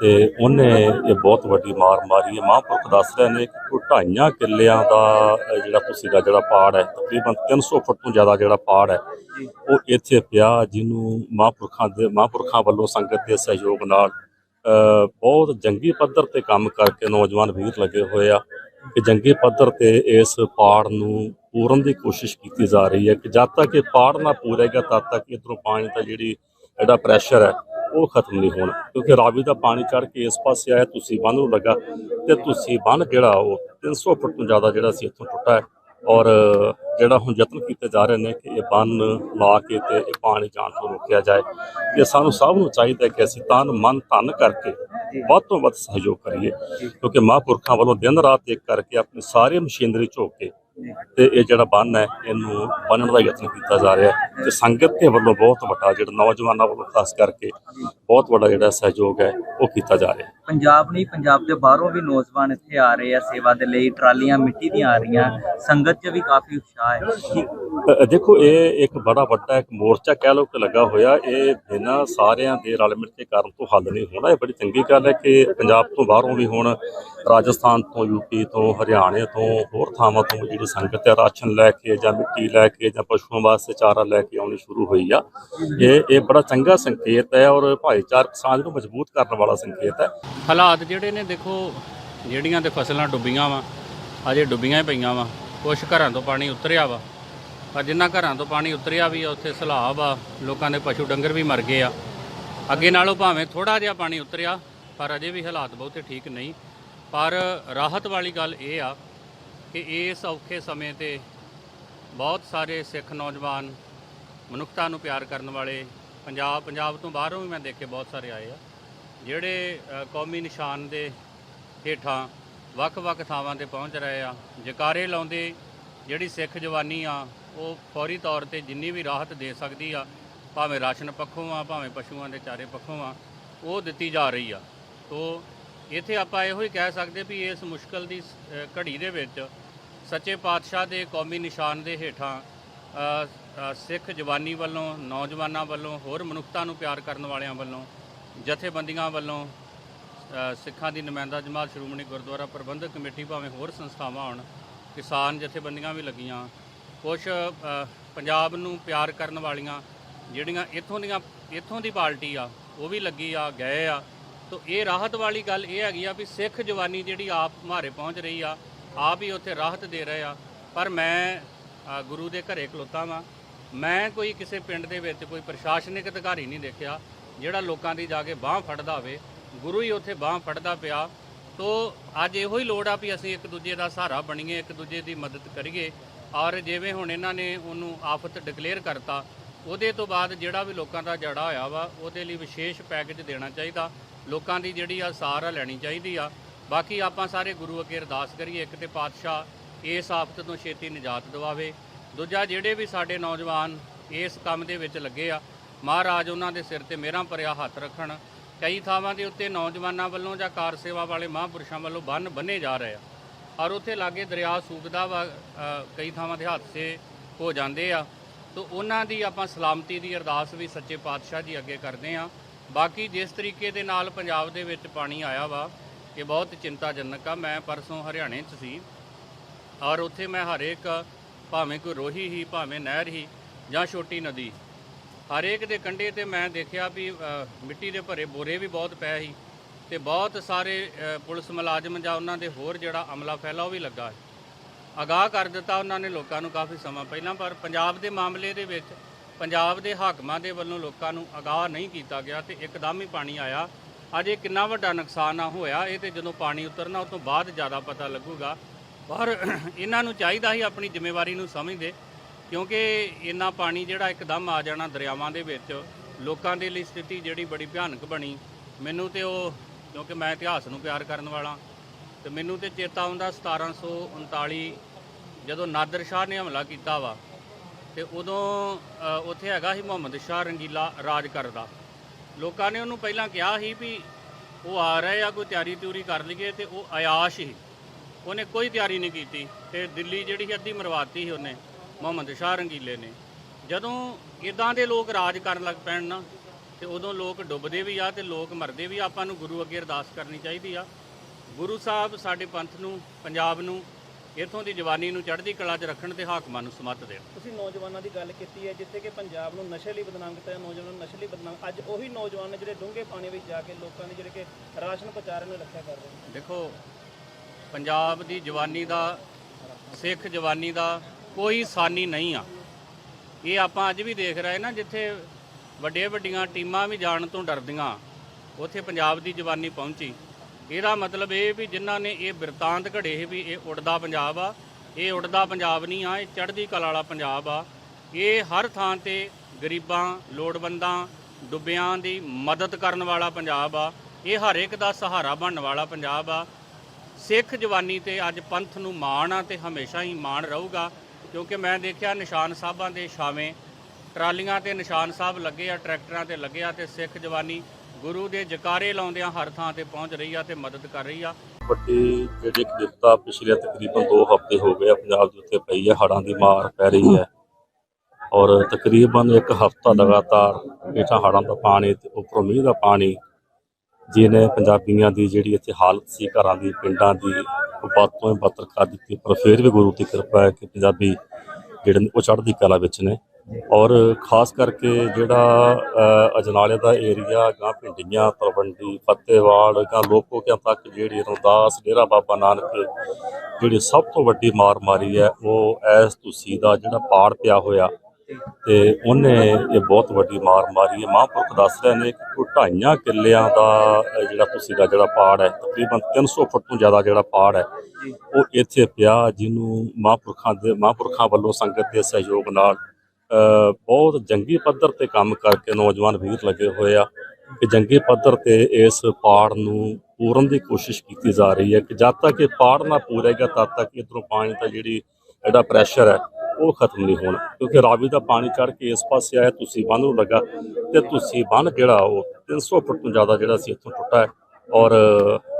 ਤੇ ਉਹਨੇ ਇਹ ਬਹੁਤ ਵੱਡੀ ਮਾਰ ਮਾਰੀ ਹੈ। ਮਹਾਂਪੁਰਖ ਦੱਸ ਰਹੇ ਨੇ ਕਿ ਢਾਈਆਂ ਕਿੱਲਿਆਂ ਦਾ ਜਿਹੜਾ ਤੁਸੀਂ ਦਾ ਜਿਹੜਾ ਪਾੜ ਹੈ ਤਕਰੀਬਨ 300 ਫੁੱਟ ਤੋਂ ਜ਼ਿਆਦਾ ਜਿਹੜਾ ਪਾੜ ਹੈ ਉਹ ਇੱਥੇ ਪਿਆ ਜਿਹਨੂੰ ਮਹਾਂਪੁਰਖਾਂ ਦੇ ਮਹਾਂਪੁਰਖਾਂ ਵੱਲੋਂ ਸੰਗਤ ਦੇ ਸਹਿਯੋਗ ਨਾਲ ਬਹੁਤ ਜੰਗੀ ਪੱਧਰ ਤੇ ਕੰਮ ਕਰਕੇ ਨੌਜਵਾਨ ਵੀਰ ਲੱਗੇ ਹੋਏ ਆ ਕਿ ਜੰਗੀ ਪੱਧਰ ਤੇ ਇਸ ਪਾੜ ਨੂੰ ਪੂਰਨ ਦੀ ਕੋਸ਼ਿਸ਼ ਕੀਤੀ ਜਾ ਰਹੀ ਹੈ ਕਿ ਜਦ ਤੱਕ ਇਹ ਪਾੜ ਨਾ ਪੂਰੇਗਾ ਤਦ ਤੱਕ ਇਧਰੋਂ ਪਾਣੀ ਦਾ ਜਿਹੜੀ ਜਿਹੜਾ ਪ੍ਰੈਸ਼ਰ ਹੈ ਉਹ ਖਤਮ ਨਹੀਂ ਹੋਣ। ਕਿਉਂਕਿ ਰਾਵੀ ਦਾ ਪਾਣੀ ਚੜ ਕੇ ਇਸ ਪਾਸੇ ਆਇਆ, ਤੁਸੀਂ ਬੰਨ ਨੂੰ ਲੱਗਾ ਤੇ ਤੁਸੀਂ ਬੰਨ ਜਿਹੜਾ ਉਹ 300 ਫੁੱਟ ਤੋਂ ਜ਼ਿਆਦਾ ਜਿਹੜਾ ਸੀ ਇੱਥੋਂ ਟੁੱਟਾ ਹੈ। ਔਰ ਜਿਹੜਾ ਹੁਣ ਯਤਨ ਕੀਤੇ ਜਾ ਰਹੇ ਨੇ ਕਿ ਇਹ ਬੰਨ ਲਾ ਕੇ ਤੇ ਇਹ ਪਾਣੀ ਜਾਣ ਤੋਂ ਰੋਕਿਆ ਜਾਏ, ਇਹ ਸਾਨੂੰ ਸਭ ਨੂੰ ਚਾਹੀਦਾ ਕਿ ਅਸੀਂ ਤਨ ਮਨ ਧਨ ਕਰਕੇ ਵੱਧ ਤੋਂ ਵੱਧ ਸਹਿਯੋਗ ਕਰੀਏ। ਕਿਉਂਕਿ ਮਹਾਂਪੁਰਖਾਂ ਵੱਲੋਂ ਦਿਨ ਰਾਤ ਇੱਕ ਕਰਕੇ ਆਪਣੀ ਸਾਰੀ ਮਸ਼ੀਨਰੀ ਝੋਕ ਕੇ ਤੇ ਇਹ ਜਿਹੜਾ ਬੰਨ ਹੈ ਇਹਨੂੰ ਬੰਨਣ ਦਾ ਯਤਨ ਕੀਤਾ ਜਾ ਰਿਹਾ ਤੇ ਸੰਗਤ ਦੇ ਵੱਲੋਂ ਬਹੁਤ ਵੱਡਾ ਜਿਹੜਾ ਨੌਜਵਾਨਾਂ ਵੱਲੋਂ ਖਾਸ ਕਰਕੇ ਬਹੁਤ ਵੱਡਾ ਜਿਹੜਾ ਸਹਿਯੋਗ ਹੈ ਉਹ ਕੀਤਾ ਜਾ ਰਿਹਾ ਪੰਜਾਬ ਨਹੀਂ ਪੰਜਾਬ ਦੇ ਬਾਹਰੋਂ ਵੀ ਨੌਜਵਾਨ ਇੱਥੇ ਆ ਰਹੇ ਆ ਸੇਵਾ ਦੇ ਲਈ ਟਰਾਲੀਆਂ ਮਿੱਟੀ ਦੀਆਂ ਆ ਰਹੀਆਂ ਸੰਗਤ 'ਚ ਵੀ ਕਾਫੀ ਉਤਸ਼ਾਹ ਹੈ। ਦੇਖੋ ਇਹ ਇੱਕ ਬੜਾ ਵੱਡਾ ਇੱਕ ਮੋਰਚਾ ਕਹਿ ਲਓ ਕਿ ਲੱਗਾ ਹੋਇਆ ਇਹ ਬਿਨਾਂ ਸਾਰਿਆਂ ਦੇ ਰਲ ਮਿਲ ਕੇ ਕਰਨ ਤੋਂ ਹੱਲ ਨਹੀਂ ਹੋਣਾ ਇਹ ਬੜੀ ਚੰਗੀ ਗੱਲ ਹੈ ਕਿ ਪੰਜਾਬ ਤੋਂ ਬਾਹਰੋਂ ਵੀ ਹੁਣ ਰਾਜਸਥਾਨ ਤੋਂ ਯੂਪੀ ਤੋਂ ਹਰਿਆਣੇ ਤੋਂ ਹੋਰ ਥਾਵਾਂ ਤੋਂ ਜਿਹੜੀ ਸੰਗਤ ਹੈ ਰਾਸ਼ਨ ਲੈ ਕੇ ਜਾਂ ਮਿੱਟੀ ਲੈ ਕੇ ਜਾਂ ਪਸ਼ੂਆਂ ਵਾਸਤੇ ਚਾਰਾ ਲੈ ਕੇ ਆਉਣੀ ਸ਼ੁਰੂ ਹੋਈ ਆ, ਇਹ ਇਹ ਬੜਾ ਚੰਗਾ ਸੰਕੇਤ ਹੈ ਔਰ ਭਾਈਚਾਰਕ ਸਾਂਝ ਨੂੰ ਮਜ਼ਬੂਤ ਕਰਨ ਵਾਲਾ ਸੰਕੇਤ ਹੈ। ਹਾਲਾਤ ਜਿਹੜੇ ਨੇ ਦੇਖੋ, ਜਿਹੜੀਆਂ ਤੇ ਫਸਲਾਂ ਡੁੱਬੀਆਂ ਵਾ, ਅਜੇ ਡੁੱਬੀਆਂ ਹੀ ਪਈਆਂ ਵਾ। ਕੁਛ ਘਰਾਂ ਤੋਂ ਪਾਣੀ ਉਤਰਿਆ ਵਾ, ਪਰ ਜਿੰਨਾ ਘਰਾਂ ਤੋਂ ਪਾਣੀ ਉਤਰਿਆ ਵੀ ਆ, ਉੱਥੇ ਸਲਾਬ ਆ ਲੋਕਾਂ ਦੇ ਪਸ਼ੂ ਡੰਗਰ ਵੀ ਮਰ ਗਏ ਆ। ਅੱਗੇ ਨਾਲੋਂ ਭਾਵੇਂ ਥੋੜਾ ਜਿਹਾ ਪਾਣੀ ਉਤਰਿਆ, ਪਰ ਅਜੇ ਵੀ ਹਾਲਾਤ ਬਹੁਤੇ ਠੀਕ ਨਹੀਂ। ਪਰ ਰਾਹਤ ਵਾਲੀ ਗੱਲ ਇਹ ਆ ਕਿ ਇਸ ਔਖੇ ਸਮੇਂ ਤੇ ਬਹੁਤ ਸਾਰੇ ਸਿੱਖ ਨੌਜਵਾਨ ਮਨੁੱਖਤਾ ਨੂੰ ਪਿਆਰ ਕਰਨ ਵਾਲੇ ਪੰਜਾਬ ਪੰਜਾਬ ਤੋਂ ਬਾਹਰੋਂ ਵੀ ਮੈਂ ਦੇਖੇ ਬਹੁਤ ਸਾਰੇ ਆਏ ਆ ਜਿਹੜੇ ਕੌਮੀ ਨਿਸ਼ਾਨ ਦੇ ਹੇਠਾਂ ਵੱਖ-ਵੱਖ ਥਾਵਾਂ ਤੇ ਪਹੁੰਚ ਰਹੇ ਆ ਜਕਾਰੇ ਲਾਉਂਦੇ ਜਿਹੜੀ ਸਿੱਖ ਜਵਾਨੀ ਆ ਉਹ ਫੌਰੀ ਤੌਰ ਤੇ ਜਿੰਨੀ ਵੀ ਰਾਹਤ ਦੇ ਸਕਦੀ ਆ ਭਾਵੇਂ ਰਾਸ਼ਨ ਪੱਖੋਂ ਆ ਭਾਵੇਂ ਪਸ਼ੂਆਂ ਦੇ ਚਾਰੇ ਪੱਖੋਂ ਆ ਉਹ ਦਿੱਤੀ ਜਾ ਰਹੀ ਆ। ਤੋ ਇੱਥੇ ਆਪਾਂ ਇਹੋ ਹੀ ਕਹਿ ਸਕਦੇ ਵੀ ਇਸ ਮੁਸ਼ਕਲ ਦੀ ਅ, ਘੜੀ ਦੇ ਵਿੱਚ ਸੱਚੇ ਪਾਤਸ਼ਾਹ ਦੇ ਕੌਮੀ ਨਿਸ਼ਾਨ ਦੇ ਹੇਠਾਂ ਸਿੱਖ ਜਵਾਨੀ ਵੱਲੋਂ, ਨੌਜਵਾਨਾਂ ਵੱਲੋਂ, ਹੋਰ ਮਨੁੱਖਤਾ ਨੂੰ ਪਿਆਰ ਕਰਨ ਵਾਲਿਆਂ ਵੱਲੋਂ, ਜਥੇਬੰਦੀਆਂ ਵੱਲੋਂ ਸਿੱਖਾਂ ਦੀ ਨੁਮਾਇੰਦਾ ਜਮਾਤ ਸ਼੍ਰੋਮਣੀ ਗੁਰਦੁਆਰਾ ਪ੍ਰਬੰਧਕ ਕਮੇਟੀ ਭਾਵੇਂ ਹੋਰ ਸੰਸਥਾਵਾਂ ਹੋਣ, ਕਿਸਾਨ ਜਥੇਬੰਦੀਆਂ ਵੀ ਲੱਗੀਆਂ। ਕੁਝ ਪੰਜਾਬ ਨੂੰ ਪਿਆਰ ਕਰਨ ਵਾਲੀਆਂ ਜਿਹੜੀਆਂ ਇੱਥੋਂ ਦੀਆਂ, ਇੱਥੋਂ ਦੀ ਪਾਰਟੀ ਆ, ਉਹ ਵੀ ਲੱਗੀ ਆ, ਗਏ ਆ। ਤੋ ਇਹ ਰਾਹਤ ਵਾਲੀ ਗੱਲ ਇਹ ਹੈਗੀ ਆ ਵੀ ਸਿੱਖ ਜਵਾਨੀ ਜਿਹੜੀ ਆਪ ਮਾਰੇ ਪਹੁੰਚ ਰਹੀ ਆ ਆਪ ਹੀ ਉੱਥੇ ਰਾਹਤ ਦੇ ਰਹੇ ਆ। ਪਰ ਮੈਂ ਗੁਰੂ ਦੇ ਘਰੇ ਖਲੋਤਾ ਵਾਂ। ਮੈਂ ਕੋਈ ਕਿਸੇ ਪਿੰਡ ਦੇ ਵਿੱਚ ਕੋਈ ਪ੍ਰਸ਼ਾਸਨਿਕ ਅਧਿਕਾਰੀ ਨਹੀਂ ਦੇਖਿਆ, ਜਿਹੜਾ ਲੋਕਾਂ ਦੀ ਜਾ ਕੇ ਬਾਹ ਫੜਦਾ ਹੋਵੇ। ਗੁਰੂ ਹੀ ਉੱਥੇ ਬਾਹ ਫੜਦਾ ਪਿਆ। ਤੋ, ਅੱਜ ਇਹੋ ਹੀ ਲੋੜ ਆ ਵੀ ਅਸੀਂ ਇੱਕ ਦੂਜੇ ਦਾ ਸਹਾਰਾ ਬਣੀਏ, ਇੱਕ ਦੂਜੇ ਦੀ ਮਦਦ ਕਰੀਏ। ਔਰ ਜਿਵੇਂ ਹੁਣ ਇਹਨਾਂ ਨੇ ਉਹਨੂੰ ਆਫਤ ਡਿਕਲੇਅਰ ਕਰਤਾ, ਉਹਦੇ ਤੋਂ ਬਾਅਦ ਜਿਹੜਾ ਵੀ ਲੋਕਾਂ ਦਾ ਜੜਾ ਹੋਇਆ ਵਾ, ਉਹਦੇ ਲਈ ਵਿਸ਼ੇਸ਼ ਪੈਕੇਜ ਦੇਣਾ ਚਾਹੀਦਾ। ਲੋਕਾਂ ਦੀ ਜਿਹੜੀ ਆ ਸਾਰ ਆ ਲੈਣੀ ਚਾਹੀਦੀ ਆ। ਬਾਕੀ ਆਪਾਂ ਸਾਰੇ ਗੁਰੂ ਅੱਗੇ ਅਰਦਾਸ ਕਰੀਏ, ਇੱਕ ਤੇ ਪਾਤਸ਼ਾਹ ਇਸ ਆਫਤ ਤੋਂ ਛੇਤੀ ਨਿਜਾਤ ਦਿਵਾਵੇ। ਦੂਜਾ, ਜਿਹੜੇ ਵੀ ਸਾਡੇ ਨੌਜਵਾਨ ਇਸ ਕੰਮ ਦੇ ਵਿੱਚ ਲੱਗੇ ਆ, ਮਹਾਰਾਜ ਉਹਨਾਂ ਦੇ ਸਿਰ ਤੇ ਮੇਰਾ ਭਰਿਆ ਹੱਥ ਰੱਖਣ। ਕਈ ਥਾਵਾਂ ਦੇ ਉੱਤੇ ਨੌਜਵਾਨਾਂ ਵੱਲੋਂ ਜਾਂ ਕਾਰ ਸੇਵਾ ਵਾਲੇ ਮਹਾਂਪੁਰਸ਼ਾਂ ਵੱਲੋਂ ਬੰਨ ਬੰਨੇ ਜਾ ਰਹੇ ਆ। ਔਰ ਉੱਥੇ ਲਾਗੇ ਦਰਿਆ ਸੂਕਦਾ ਵਾ ਕਈ ਥਾਵਾਂ ਦੇ ਹਾਦਸੇ ਹੋ ਜਾਂਦੇ ਆ। ਤੋ ਉਹਨਾਂ ਦੀ ਆਪਾਂ ਸਲਾਮਤੀ ਦੀ ਅਰਦਾਸ ਵੀ ਸੱਚੇ ਪਾਤਸ਼ਾਹ ਜੀ ਅੱਗੇ ਕਰਦੇ ਆ। ਬਾਕੀ ਜਿਸ ਤਰੀਕੇ ਦੇ ਨਾਲ ਪੰਜਾਬ ਦੇ ਵਿੱਚ ਪਾਣੀ ਆਇਆ ਵਾ ਇਹ ਬਹੁਤ ਚਿੰਤਾਜਨਕ ਆ। ਮੈਂ ਪਰਸੋਂ ਹਰਿਆਣੇ 'ਚ ਸੀ ਔਰ ਉੱਥੇ ਮੈਂ ਹਰੇਕ ਭਾਵੇਂ ਕੋਈ ਰੋਹੀ ਹੀ, ਭਾਵੇਂ ਨਹਿਰ ਹੀ ਜਾਂ ਛੋਟੀ ਨਦੀ, ਹਰੇਕ ਦੇ ਕੰਢੇ ਤੇ ਮੈਂ ਦੇਖਿਆ ਵੀ ਮਿੱਟੀ ਦੇ ਭਰੇ ਬੋਰੇ ਵੀ ਬਹੁਤ ਪਏ ਸੀ ਤੇ ਬਹੁਤ ਸਾਰੇ ਪੁਲਿਸ ਮੁਲਾਜ਼ਮ ਜਾਂ ਉਹਨਾਂ ਦੇ ਹੋਰ ਜਿਹੜਾ ਅਮਲਾ ਫੈਲਾ ਉਹ ਵੀ ਲੱਗਾ ਹੈ ਅਗਾਹ ਕਰ ਦਿੱਤਾ ਉਹਨਾਂ ਨੇ ਲੋਕਾਂ ਨੂੰ ਕਾਫੀ ਸਮਾਂ ਪਹਿਲਾਂ, ਪਰ ਪੰਜਾਬ ਦੇ ਮਾਮਲੇ ਦੇ ਵਿੱਚ, ਪੰਜਾਬ ਦੇ ਹਾਕਮਾਂ ਦੇ ਵੱਲੋਂ ਲੋਕਾਂ ਨੂੰ ਅਗਾਹ ਨਹੀਂ ਕੀਤਾ ਗਿਆ ਤੇ ਇੱਕਦਮ ਹੀ ਪਾਣੀ ਆਇਆ ਅੱਜ ਇਹ ਕਿੰਨਾ ਵੱਡਾ ਨੁਕਸਾਨ ਆ ਹੋਇਆ, ਇਹ ਤੇ ਜਦੋਂ ਪਾਣੀ ਉਤਰਨਾ ਉਸ ਤੋਂ ਬਾਅਦ ਜ਼ਿਆਦਾ ਪਤਾ ਲੱਗੂਗਾ। ਪਰ ਇਹਨਾਂ ਨੂੰ ਚਾਹੀਦਾ ਸੀ ਆਪਣੀ ਜ਼ਿੰਮੇਵਾਰੀ ਨੂੰ ਸਮਝਦੇ, ਕਿਉਂਕਿ ਇੰਨਾ ਪਾਣੀ ਜਿਹੜਾ ਇੱਕਦਮ ਆ ਜਾਣਾ ਦਰਿਆਵਾਂ ਦੇ ਵਿੱਚ, ਲੋਕਾਂ ਦੇ ਲਈ ਸਥਿਤੀ ਜਿਹੜੀ ਬੜੀ ਭਿਆਨਕ ਬਣੀ। ਮੈਨੂੰ ਤੇ ਉਹ, ਕਿਉਂਕਿ ਮੈਂ ਇਤਿਹਾਸ ਨੂੰ ਪਿਆਰ ਕਰਨ ਵਾਲਾ, ਤੇ ਮੈਨੂੰ ਤੇ ਚੇਤਾ ਆਉਂਦਾ 1739 ਜਦੋਂ ਨਾਦਰ ਸ਼ਾਹ ਨੇ ਹਮਲਾ ਕੀਤਾ ਵਾ, ਤੇ ਉਦੋਂ ਉੱਥੇ ਹੈਗਾ ਸੀ ਮੁਹੰਮਦ ਸ਼ਾਹ ਰੰਗੀਲਾ ਰਾਜ ਕਰਦਾ। ਲੋਕਾਂ ਨੇ ਉਹਨੂੰ ਪਹਿਲਾਂ ਕਿਹਾ ਸੀ ਵੀ ਉਹ ਆ ਰਹੇ ਆ ਕੋਈ ਤਿਆਰੀ ਤਿਉਰੀ ਕਰ ਲਈਏ ਤੇ ਉਹ ਆਯਾਸ਼ ਹੀ। ਉਹਨੇ ਕੋਈ ਤਿਆਰੀ ਨਹੀਂ ਕੀਤੀ ਤੇ ਦਿੱਲੀ ਜਿਹੜੀ ਸੀ ਅੱਧੀ ਮਰਵਾਤੀ ਸੀ ਉਹਨੇ, ਮੁਹੰਮਦ ਸ਼ਾਹ ਰੰਗੀਲੇ ਨੇ। ਜਦੋਂ ਇਦਾਂ ਦੇ ਲੋਕ ਰਾਜ ਕਰਨ ਲੱਗ ਪੈਣ ਨਾ, ਤੇ ਉਦੋਂ ਲੋਕ ਡੁੱਬਦੇ ਵੀ ਆ ਤੇ ਲੋਕ ਮਰਦੇ ਵੀ ਆ। ਆਪਾਂ ਨੂੰ ਗੁਰੂ ਅੱਗੇ ਅਰਦਾਸ ਕਰਨੀ ਚਾਹੀਦੀ ਆ। ਗੁਰੂ ਸਾਹਿਬ ਸਾਡੇ ਪੰਥ ਨੂੰ, ਪੰਜਾਬ ਨੂੰ ਇੱਥੋਂ ਦੀ ਜਵਾਨੀ ਨੂੰ ਚੜ੍ਹਦੀ ਕਲਾ 'ਚ ਰੱਖਣ ਤੇ ਹਾਕਮਾਂ ਨੂੰ ਸਮੱਤ ਦੇਣ। ਤੁਸੀਂ ਨੌਜਵਾਨਾਂ ਦੀ ਗੱਲ ਕੀਤੀ ਹੈ ਜਿੱਥੇ ਕਿ ਪੰਜਾਬ ਨੂੰ ਨਸ਼ੇ ਲਈ ਬਦਨਾਮ ਕੀਤਾ ਜਾਂਦਾ, ਨੌਜਵਾਨਾਂ ਨੂੰ ਨਸ਼ੇ ਲਈ ਬਦਨਾਮ ਅੱਜ ਉਹੀ ਨੌਜਵਾਨ ਨੇ ਜਿਹੜੇ ਡੂੰਘੇ ਪਾਣੀ ਵਿੱਚ ਜਾ ਕੇ ਲੋਕਾਂ ਦੀ ਜਿਹੜੇ ਕਿ ਰਾਸ਼ਨ ਪਹੁੰਚਾ ਰਹੇ ਨੇ ਰੱਖਿਆ ਕਰ ਰਹੇ ਨੇ। ਦੇਖੋ ਪੰਜਾਬ ਦੀ ਜਵਾਨੀ ਦਾ ਸਿੱਖ ਜਵਾਨੀ ਦਾ ਕੋਈ ਸਾਨੀ ਨਹੀਂ ਆ। ਇਹ ਆਪਾਂ ਅੱਜ ਵੀ ਦੇਖ ਰਹੇ ਨਾ ਜਿੱਥੇ ਵੱਡੇ ਵੱਡੀਆਂ ਟੀਮਾਂ ਵੀ ਜਾਣ ਤੋਂ ਡਰਦੀਆਂ ਉੱਥੇ ਪੰਜਾਬ ਦੀ ਜਵਾਨੀ ਪਹੁੰਚੀ। ਇਹਦਾ ਮਤਲਬ ਇਹ ਵੀ ਜਿਨ੍ਹਾਂ ਨੇ ਇਹ ਬਿਰਤਾਂਤ ਘੜੇ ਸੀ ਵੀ ਇਹ ਉੜਦਾ ਪੰਜਾਬ ਆ, ਇਹ ਉੜਦਾ ਪੰਜਾਬ ਨਹੀਂ ਆ, ਇਹ ਚੜ੍ਹਦੀ ਕਲਾ ਵਾਲਾ ਪੰਜਾਬ ਆ। ਇਹ ਹਰ ਥਾਂ ਤੇ ਗਰੀਬਾਂ, ਲੋੜਵੰਦਾਂ, ਡੁੱਬਿਆਂ ਦੀ ਮਦਦ ਕਰਨ ਵਾਲਾ ਪੰਜਾਬ ਆ। ਇਹ ਹਰ ਇੱਕ ਦਾ ਸਹਾਰਾ ਬਣਨ ਵਾਲਾ ਪੰਜਾਬ ਆ। ਸਿੱਖ ਜਵਾਨੀ ਤੇ ਅੱਜ ਪੰਥ ਨੂੰ ਮਾਣ ਆ ਤੇ ਹਮੇਸ਼ਾ ਹੀ ਮਾਣ ਰਹੂਗਾ, ਕਿਉਂਕਿ ਮੈਂ ਦੇਖਿਆ ਨਿਸ਼ਾਨ ਸਾਹਿਬਾਂ ਦੇ ਛਾਵੇਂ, ਟਰਾਲੀਆਂ ਤੇ ਨਿਸ਼ਾਨ ਸਾਹਿਬ ਲੱਗੇ ਆ, ਟਰੈਕਟਰਾਂ ਤੇ ਲੱਗੇ ਆ ਤੇ ਸਿੱਖ ਜਵਾਨੀ ਗੁਰੂ ਦੇ ਜਕਾਰੇ ਲਾਉਂਦਿਆਂ ਹਰ ਥਾਂ ਤੇ ਪਹੁੰਚ ਰਹੀ ਆ ਤੇ ਮਦਦ ਕਰ ਰਹੀ ਆ। ਵੱਡੀ ਜਿਹੜੀ ਕਿ ਵਿਪਤਾ ਪਿਛਲੇ ਤਕਰੀਬਨ 2 ਹਫ਼ਤੇ ਹੋ ਗਏ ਆ, ਪੰਜਾਬ ਦੇ ਉੱਤੇ ਪਈ ਹੈ ਹੜ੍ਹਾਂ ਦੀ ਮਾਰ ਪੈ ਰਹੀ ਹੈ ਔਰ ਤਕਰੀਬਨ ਇੱਕ ਹਫ਼ਤਾ ਲਗਾਤਾਰ ਹੇਠਾਂ ਹੜ੍ਹਾਂ ਦਾ ਪਾਣੀ ਤੇ ਉੱਪਰੋਂ ਮੀਂਹ ਦਾ ਪਾਣੀ, ਜਿਹਨੇ ਪੰਜਾਬੀਆਂ ਦੀ ਜਿਹੜੀ ਇੱਥੇ ਹਾਲਤ ਸੀ, ਘਰਾਂ ਦੀ, ਪਿੰਡਾਂ ਦੀ, ਉਹ ਵੱਧ ਤੋਂ ਬਦਤਰ ਕਰ ਦਿੱਤੀ। ਪਰ ਫਿਰ ਵੀ ਗੁਰੂ ਦੀ ਕਿਰਪਾ ਹੈ ਕਿ ਪੰਜਾਬੀ ਜਿਹੜੇ ਨੇ ਉਹ ਚੜ੍ਹਦੀ ਕਲਾ ਵਿੱਚ ਨੇ। ਔਰ ਖਾਸ ਕਰਕੇ ਜਿਹੜਾ ਅਜਨਾਲੇ ਦਾ ਏਰੀਆ ਗਾਂ ਪਿੰਡੀਆਂ, ਤਲਵੰਡੀ ਫਤਿਹਵਾਲ ਗਾਂ ਲੋਕੋਕਿਆਂ ਤੱਕ ਜਿਹੜੀ ਰਮਦਾਸ, ਡੇਰਾ ਬਾਬਾ ਨਾਨਕ, ਜਿਹੜੀ ਸਭ ਤੋਂ ਵੱਡੀ ਮਾਰ ਮਾਰੀ ਹੈ, ਉਹ ਐਸ ਤੁਸੀਂ ਦਾ ਜਿਹੜਾ ਪਾੜ ਪਿਆ ਹੋਇਆ। ਤੇ ਉਹਨੇ ਇਹ ਬਹੁਤ ਵੱਡੀ ਮਾਰ ਮਾਰੀ ਹੈ। ਮਹਾਂਪੁਰਖ ਦੱਸ ਰਹੇ ਨੇ ਕਿ ਕੋਈ ਢਾਈਆਂ ਕਿੱਲਿਆਂ ਦਾ ਜਿਹੜਾ ਤੁਸੀਂ ਦਾ ਜਿਹੜਾ ਪਾੜ ਹੈ, ਤਕਰੀਬਨ 300 ਫੁੱਟ ਤੋਂ ਜ਼ਿਆਦਾ ਜਿਹੜਾ ਪਾੜ ਹੈ, ਉਹ ਇੱਥੇ ਪਿਆ, ਜਿਹਨੂੰ ਮਹਾਂਪੁਰਖਾਂ ਦੇ, ਮਹਾਂਪੁਰਖਾਂ ਵੱਲੋਂ ਸੰਗਤ ਦੇ ਸਹਿਯੋਗ ਨਾਲ ਬਹੁਤ ਜੰਗੀ ਪੱਧਰ ਤੇ ਕੰਮ ਕਰਕੇ ਨੌਜਵਾਨ ਵੀਰ ਲੱਗੇ ਹੋਏ ਆ ਕਿ ਜੰਗੀ ਪੱਧਰ ਤੇ ਇਸ ਪਾੜ ਨੂੰ ਪੂਰਨ ਦੀ ਕੋਸ਼ਿਸ਼ ਕੀਤੀ ਜਾ ਰਹੀ ਹੈ ਕਿ ਜਦ ਤੱਕ ਇਹ ਪਾੜ ਨਾ ਪੂਰੇਗਾ ਤਦ ਤੱਕ ਇਧਰੋਂ ਪਾਣੀ ਦਾ ਜਿਹੜੀ ਜਿਹੜਾ ਪ੍ਰੈਸ਼ਰ ਹੈ, ਉਹ ਖਤਮ ਨਹੀਂ ਹੋਣਾ। ਕਿਉਂਕਿ ਰਾਵੀ ਦਾ ਪਾਣੀ ਚੜ ਕੇ ਇਸ ਪਾਸੇ ਆਇਆ, ਤੁਸੀਂ ਬੰਨ ਨੂੰ ਲੱਗਾ ਤੇ ਤੁਸੀਂ ਬੰਨ ਜਿਹੜਾ ਉਹ 300 ਫੁੱਟ ਤੋਂ ਜ਼ਿਆਦਾ ਜਿਹੜਾ ਸੀ ਇੱਥੋਂ ਟੁੱਟਾ ਹੈ ਔਰ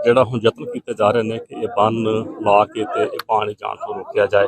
ਜਿਹੜਾ ਹੁਣ ਯਤਨ ਕੀਤੇ ਜਾ ਰਹੇ ਨੇ ਕਿ ਇਹ ਬੰਨ ਲਾ ਕੇ ਤੇ ਇਹ ਪਾਣੀ ਜਾਣ ਤੋਂ ਰੋਕਿਆ ਜਾਏ।